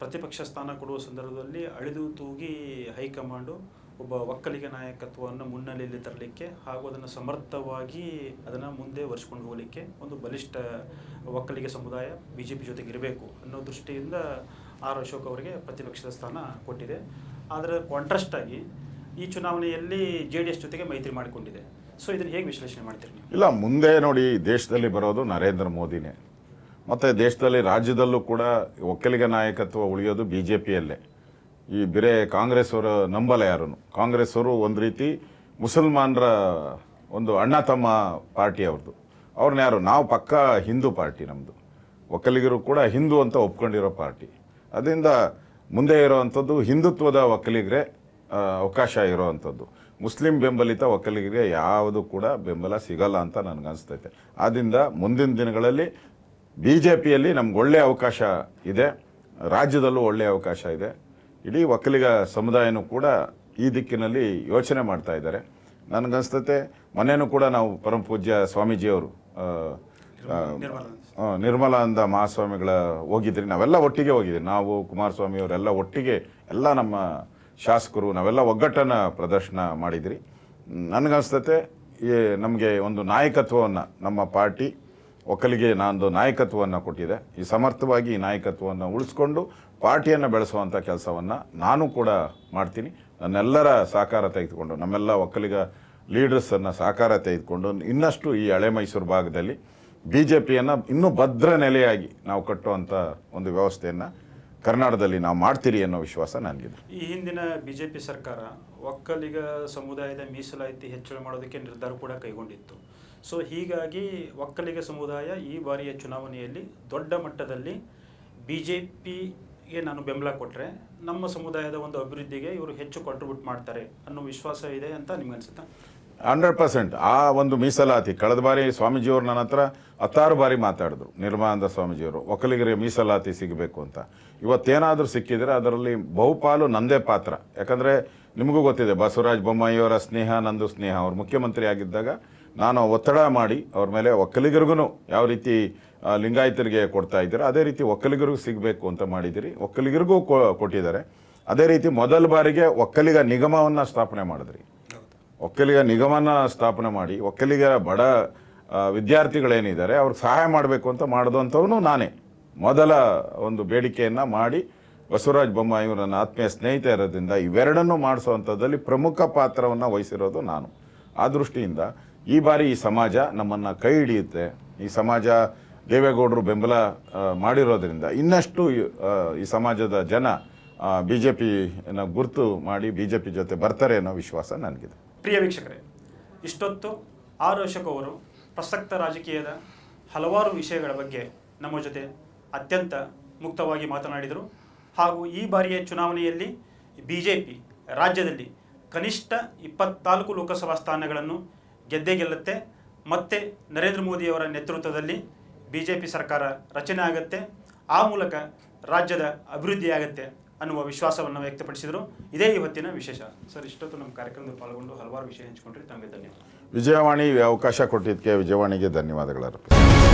ಪ್ರತಿಪಕ್ಷ ಸ್ಥಾನ ಕೊಡುವ ಸಂದರ್ಭದಲ್ಲಿ ಅಳಿದು ತೂಗಿ ಹೈಕಮಾಂಡು ಒಬ್ಬ ಒಕ್ಕಲಿಗ ನಾಯಕತ್ವವನ್ನು ಮುನ್ನೆಲೆಯಲ್ಲಿ ತರಲಿಕ್ಕೆ ಹಾಗೂ ಅದನ್ನು ಸಮರ್ಥವಾಗಿ ಅದನ್ನು ಮುಂದೆ ಒರೆಸ್ಕೊಂಡು ಹೋಗಲಿಕ್ಕೆ ಒಂದು ಬಲಿಷ್ಠ ಒಕ್ಕಲಿಗ ಸಮುದಾಯ ಬಿ ಜೆ ಪಿ ಜೊತೆಗೆ ಇರಬೇಕು ಅನ್ನೋ ದೃಷ್ಟಿಯಿಂದ ಆರ್ ಅಶೋಕ್ ಅವರಿಗೆ ಪ್ರತಿಪಕ್ಷದ ಸ್ಥಾನ ಕೊಟ್ಟಿದೆ. ಆದರೆ ಕಾಂಟ್ರಾಸ್ಟ್ ಆಗಿ ಈ ಚುನಾವಣೆಯಲ್ಲಿ ಜೆ ಡಿ ಎಸ್ ಜೊತೆಗೆ ಮೈತ್ರಿ ಮಾಡಿಕೊಂಡಿದೆ. ಸೊ ಇದನ್ನು ಹೇಗೆ ವಿಶ್ಲೇಷಣೆ ಮಾಡ್ತೀರಿ ಇಲ್ಲ, ಮುಂದೆ ನೋಡಿ ದೇಶದಲ್ಲಿ ಬರೋದು ನರೇಂದ್ರ ಮೋದಿನೇ. ಮತ್ತು ದೇಶದಲ್ಲಿ ರಾಜ್ಯದಲ್ಲೂ ಕೂಡ ಒಕ್ಕಲಿಗ ನಾಯಕತ್ವ ಉಳಿಯೋದು ಬಿ ಜೆ ಪಿಯಲ್ಲೇ ಈ ಬೇರೆ ಕಾಂಗ್ರೆಸ್ ಅವರ ನಂಬಲ್ಲ ಯಾರೂ ಕಾಂಗ್ರೆಸ್ ಅವರು ಒಂದು ರೀತಿ ಮುಸಲ್ಮಾನರ ಒಂದು ಅಣ್ಣ ತಮ್ಮ ಪಾರ್ಟಿ ಅವ್ರದ್ದು ಅವ್ರನ್ನ ಯಾರು? ನಾವು ಪಕ್ಕ ಹಿಂದೂ ಪಾರ್ಟಿ ನಮ್ಮದು ಒಕ್ಕಲಿಗರು ಕೂಡ ಹಿಂದೂ ಅಂತ ಒಪ್ಕೊಂಡಿರೋ ಪಾರ್ಟಿ. ಅದರಿಂದ ಮುಂದೆ ಇರೋವಂಥದ್ದು ಹಿಂದುತ್ವದ ಒಕ್ಕಲಿಗರೇ ಅವಕಾಶ ಇರೋವಂಥದ್ದು. ಮುಸ್ಲಿಂ ಬೆಂಬಲಿತ ಒಕ್ಕಲಿಗರಿಗೆ ಯಾವುದು ಕೂಡ ಬೆಂಬಲ ಸಿಗಲ್ಲ ಅಂತ ನನಗನ್ಸ್ತೈತೆ ಆದ್ದರಿಂದ ಮುಂದಿನ ದಿನಗಳಲ್ಲಿ ಬಿ ಜೆ ಪಿಯಲ್ಲಿ ನಮ್ಗೆ ಒಳ್ಳೆಯ ಅವಕಾಶ ಇದೆ, ರಾಜ್ಯದಲ್ಲೂ ಒಳ್ಳೆಯ ಅವಕಾಶ ಇದೆ. ಇಡೀ ಒಕ್ಕಲಿಗ ಸಮುದಾಯನೂ ಕೂಡ ಈ ದಿಕ್ಕಿನಲ್ಲಿ ಯೋಚನೆ ಮಾಡ್ತಾ ಇದ್ದಾರೆ. ನನಗನ್ಸ್ತೈತೆ ಮೊನ್ನೆನೂ ಕೂಡ ನಾವು ಪರಮ ಪೂಜ್ಯ ಸ್ವಾಮೀಜಿಯವರು ನಿರ್ಮಲಾನಂದ ಮಹಾಸ್ವಾಮಿಗಳ ಹೋಗಿದ್ರಿ. ನಾವೆಲ್ಲ ಒಟ್ಟಿಗೆ ಹೋಗಿದ್ರಿ ನಾವು ಕುಮಾರಸ್ವಾಮಿ ಅವರೆಲ್ಲ ಒಟ್ಟಿಗೆ ಎಲ್ಲ ನಮ್ಮ ಶಾಸಕರು ನಾವೆಲ್ಲ ಒಗ್ಗಟ್ಟನ್ನು ಪ್ರದರ್ಶನ ಮಾಡಿದ್ರಿ. ನನಗನ್ಸ್ತತೆ ಈ ನಮಗೆ ಒಂದು ನಾಯಕತ್ವವನ್ನು ನಮ್ಮ ಪಾರ್ಟಿ ಒಕ್ಕಲಿಗೆ ನಾನೊಂದು ನಾಯಕತ್ವವನ್ನು ಕೊಟ್ಟಿದೆ. ಈ ಸಮರ್ಥವಾಗಿ ಈ ನಾಯಕತ್ವವನ್ನು ಉಳಿಸ್ಕೊಂಡು ಪಾರ್ಟಿಯನ್ನು ಬೆಳೆಸುವಂಥ ಕೆಲಸವನ್ನು ನಾನು ಕೂಡ ಮಾಡ್ತೀನಿ. ನನ್ನೆಲ್ಲರ ಸಹಕಾರ ತೆಗೆದುಕೊಂಡು ನಮ್ಮೆಲ್ಲ ಒಕ್ಕಲಿಗ ಲೀಡರ್ಸನ್ನು ಸಹಕಾರ ತೆಗೆದುಕೊಂಡು ಇನ್ನಷ್ಟು ಈ ಹಳೆ ಮೈಸೂರು ಭಾಗದಲ್ಲಿ ಬಿ ಜೆ ಪಿಯನ್ನು ಇನ್ನೂ ಭದ್ರ ನೆಲೆಯಾಗಿ ನಾವು ಕಟ್ಟುವಂಥ ಒಂದು ವ್ಯವಸ್ಥೆಯನ್ನು ಕರ್ನಾಟಕದಲ್ಲಿ ನಾವು ಮಾಡ್ತೀರಿ ಅನ್ನೋ ವಿಶ್ವಾಸ ನನಗಿದೆ. ಈ ಹಿಂದಿನ ಬಿಜೆಪಿ ಸರ್ಕಾರ ಒಕ್ಕಲಿಗ ಸಮುದಾಯದ ಮೀಸಲಾತಿ ಹೆಚ್ಚಳ ಮಾಡೋದಕ್ಕೆ ನಿರ್ಧಾರ ಕೂಡ ಕೈಗೊಂಡಿತ್ತು. ಸೊ ಹೀಗಾಗಿ ಒಕ್ಕಲಿಗ ಸಮುದಾಯ ಈ ಬಾರಿಯ ಚುನಾವಣೆಯಲ್ಲಿ ದೊಡ್ಡ ಮಟ್ಟದಲ್ಲಿ ಬಿ ಜೆ ಪಿಗೆ ನಾನು ಬೆಂಬಲ ಕೊಟ್ಟರೆ ನಮ್ಮ ಸಮುದಾಯದ ಒಂದು ಅಭಿವೃದ್ಧಿಗೆ ಇವರು ಹೆಚ್ಚು ಕಾಂಟ್ರಿಬ್ಯೂಟ್ ಮಾಡ್ತಾರೆ ಅನ್ನೋ ವಿಶ್ವಾಸ ಇದೆ ಅಂತ ನಿಮ್ಗೆ ಅನ್ಸುತ್ತಾ? Hundred percent. ಆ ಒಂದು ಮೀಸಲಾತಿ, ಕಳೆದ ಬಾರಿ ಸ್ವಾಮೀಜಿಯವರು ನನ್ನ ಹತ್ರ ಹತ್ತಾರು ಬಾರಿ ಮಾತಾಡಿದ್ರು. ನಿರ್ಮಲಾನಂದ ಸ್ವಾಮೀಜಿಯವರು, ಒಕ್ಕಲಿಗರಿಗೆ ಮೀಸಲಾತಿ ಸಿಗಬೇಕು ಅಂತ. ಇವತ್ತೇನಾದರೂ ಸಿಕ್ಕಿದರೆ ಅದರಲ್ಲಿ ಬಹುಪಾಲು ನಂದೇ ಪಾತ್ರ. ಯಾಕಂದರೆ ನಿಮಗೂ ಗೊತ್ತಿದೆ, ಬಸವರಾಜ ಬೊಮ್ಮಾಯಿಯವರ ಸ್ನೇಹ, ನಂದು ಸ್ನೇಹ. ಅವರು ಮುಖ್ಯಮಂತ್ರಿ ಆಗಿದ್ದಾಗ ನಾನು ಒತ್ತಡ ಮಾಡಿ ಅವ್ರ ಮೇಲೆ ಒಕ್ಕಲಿಗರಿಗೂ ಯಾವ ರೀತಿ ಲಿಂಗಾಯತರಿಗೆ ಕೊಡ್ತಾ ಇದ್ದೀರ, ಅದೇ ರೀತಿ ಒಕ್ಕಲಿಗರಿಗೂ ಸಿಗಬೇಕು ಅಂತ ಮಾಡಿದಿರಿ ಒಕ್ಕಲಿಗರಿಗೂ ಕೊಟ್ಟಿದ್ದಾರೆ. ಅದೇ ರೀತಿ ಮೊದಲ ಬಾರಿಗೆ ಒಕ್ಕಲಿಗ ನಿಗಮವನ್ನು ಸ್ಥಾಪನೆ ಮಾಡಿದ್ರಿ. ಒಕ್ಕಲಿಗ ನಿಗಮನ ಸ್ಥಾಪನೆ ಮಾಡಿ, ಒಕ್ಕಲಿಗರ ಬಡ ವಿದ್ಯಾರ್ಥಿಗಳೇನಿದ್ದಾರೆ, ಅವ್ರಿಗೆ ಸಹಾಯ ಮಾಡಬೇಕು ಅಂತ ಮಾಡಿದಂಥವನು ನಾನೇ. ಮೊದಲ ಒಂದು ಬೇಡಿಕೆಯನ್ನು ಮಾಡಿ, ಬಸವರಾಜ ಬೊಮ್ಮಾಯಿ ನನ್ನ ಆತ್ಮೀಯ ಸ್ನೇಹಿತ ಇರೋದ್ರಿಂದ ಇವೆರಡನ್ನೂ ಮಾಡಿಸುವಂಥದ್ದಲ್ಲಿ ಪ್ರಮುಖ ಪಾತ್ರವನ್ನು ವಹಿಸಿರೋದು ನಾನು. ಆ ದೃಷ್ಟಿಯಿಂದ ಈ ಬಾರಿ ಈ ಸಮಾಜ ನಮ್ಮನ್ನು ಕೈ ಹಿಡಿಯುತ್ತೆ. ಈ ಸಮಾಜ ದೇವೇಗೌಡರು ಬೆಂಬಲ ಮಾಡಿರೋದರಿಂದ ಇನ್ನಷ್ಟು ಈ ಸಮಾಜದ ಜನ ಬಿ ಜೆ ಪಿನ ಗುರುತು ಮಾಡಿ ಬಿ ಜೆ ಪಿ ಜೊತೆ ಬರ್ತಾರೆ ಅನ್ನೋ ವಿಶ್ವಾಸ ನನಗಿದೆ. ಪ್ರಿಯ ವೀಕ್ಷಕರೇ, ಇಷ್ಟೊತ್ತು ಆರ್ ಅಶೋಕ್ ಪ್ರಸಕ್ತ ರಾಜಕೀಯದ ಹಲವಾರು ವಿಷಯಗಳ ಬಗ್ಗೆ ನಮ್ಮ ಜೊತೆ ಅತ್ಯಂತ ಮುಕ್ತವಾಗಿ ಮಾತನಾಡಿದರು. ಹಾಗೂ ಈ ಬಾರಿಯ ಚುನಾವಣೆಯಲ್ಲಿ ಬಿ ಜೆ ಪಿ ರಾಜ್ಯದಲ್ಲಿ ಕನಿಷ್ಠ ಇಪ್ಪತ್ನಾಲ್ಕು ಲೋಕಸಭಾ ಸ್ಥಾನಗಳನ್ನು ಗೆದ್ದೇ ಗೆಲ್ಲುತ್ತೆ. ಮತ್ತೆ ನರೇಂದ್ರ ಮೋದಿಯವರ ನೇತೃತ್ವದಲ್ಲಿ ಬಿ ಜೆ ಪಿ ಸರ್ಕಾರ ರಚನೆ ಆಗುತ್ತೆ. ಆ ಮೂಲಕ ರಾಜ್ಯದ ಅಭಿವೃದ್ಧಿ ಆಗುತ್ತೆ. ಅನ್ನುವ ವಿಶ್ವಾಸವನ್ನು ವ್ಯಕ್ತಪಡಿಸಿದರು. ಇದೇ ಇವತ್ತಿನ ವಿಶೇಷ. ಸರ್, ಇಷ್ಟೊತ್ತು ನಮ್ಮ ಕಾರ್ಯಕ್ರಮದಲ್ಲಿ ಪಾಲ್ಗೊಂಡು ಹಲವಾರು ವಿಷಯ ಹಂಚಿಕೊಂಡ್ರಿ. ತಮಗೆ ಧನ್ಯವಾದ. ವಿಜಯವಾಣಿ ಅವಕಾಶ ಕೊಟ್ಟಿದ್ದಕ್ಕೆ ವಿಜಯವಾಣಿಗೆ ಧನ್ಯವಾದಗಳು ಅರ್ಪಿಸ್ತೀನಿ.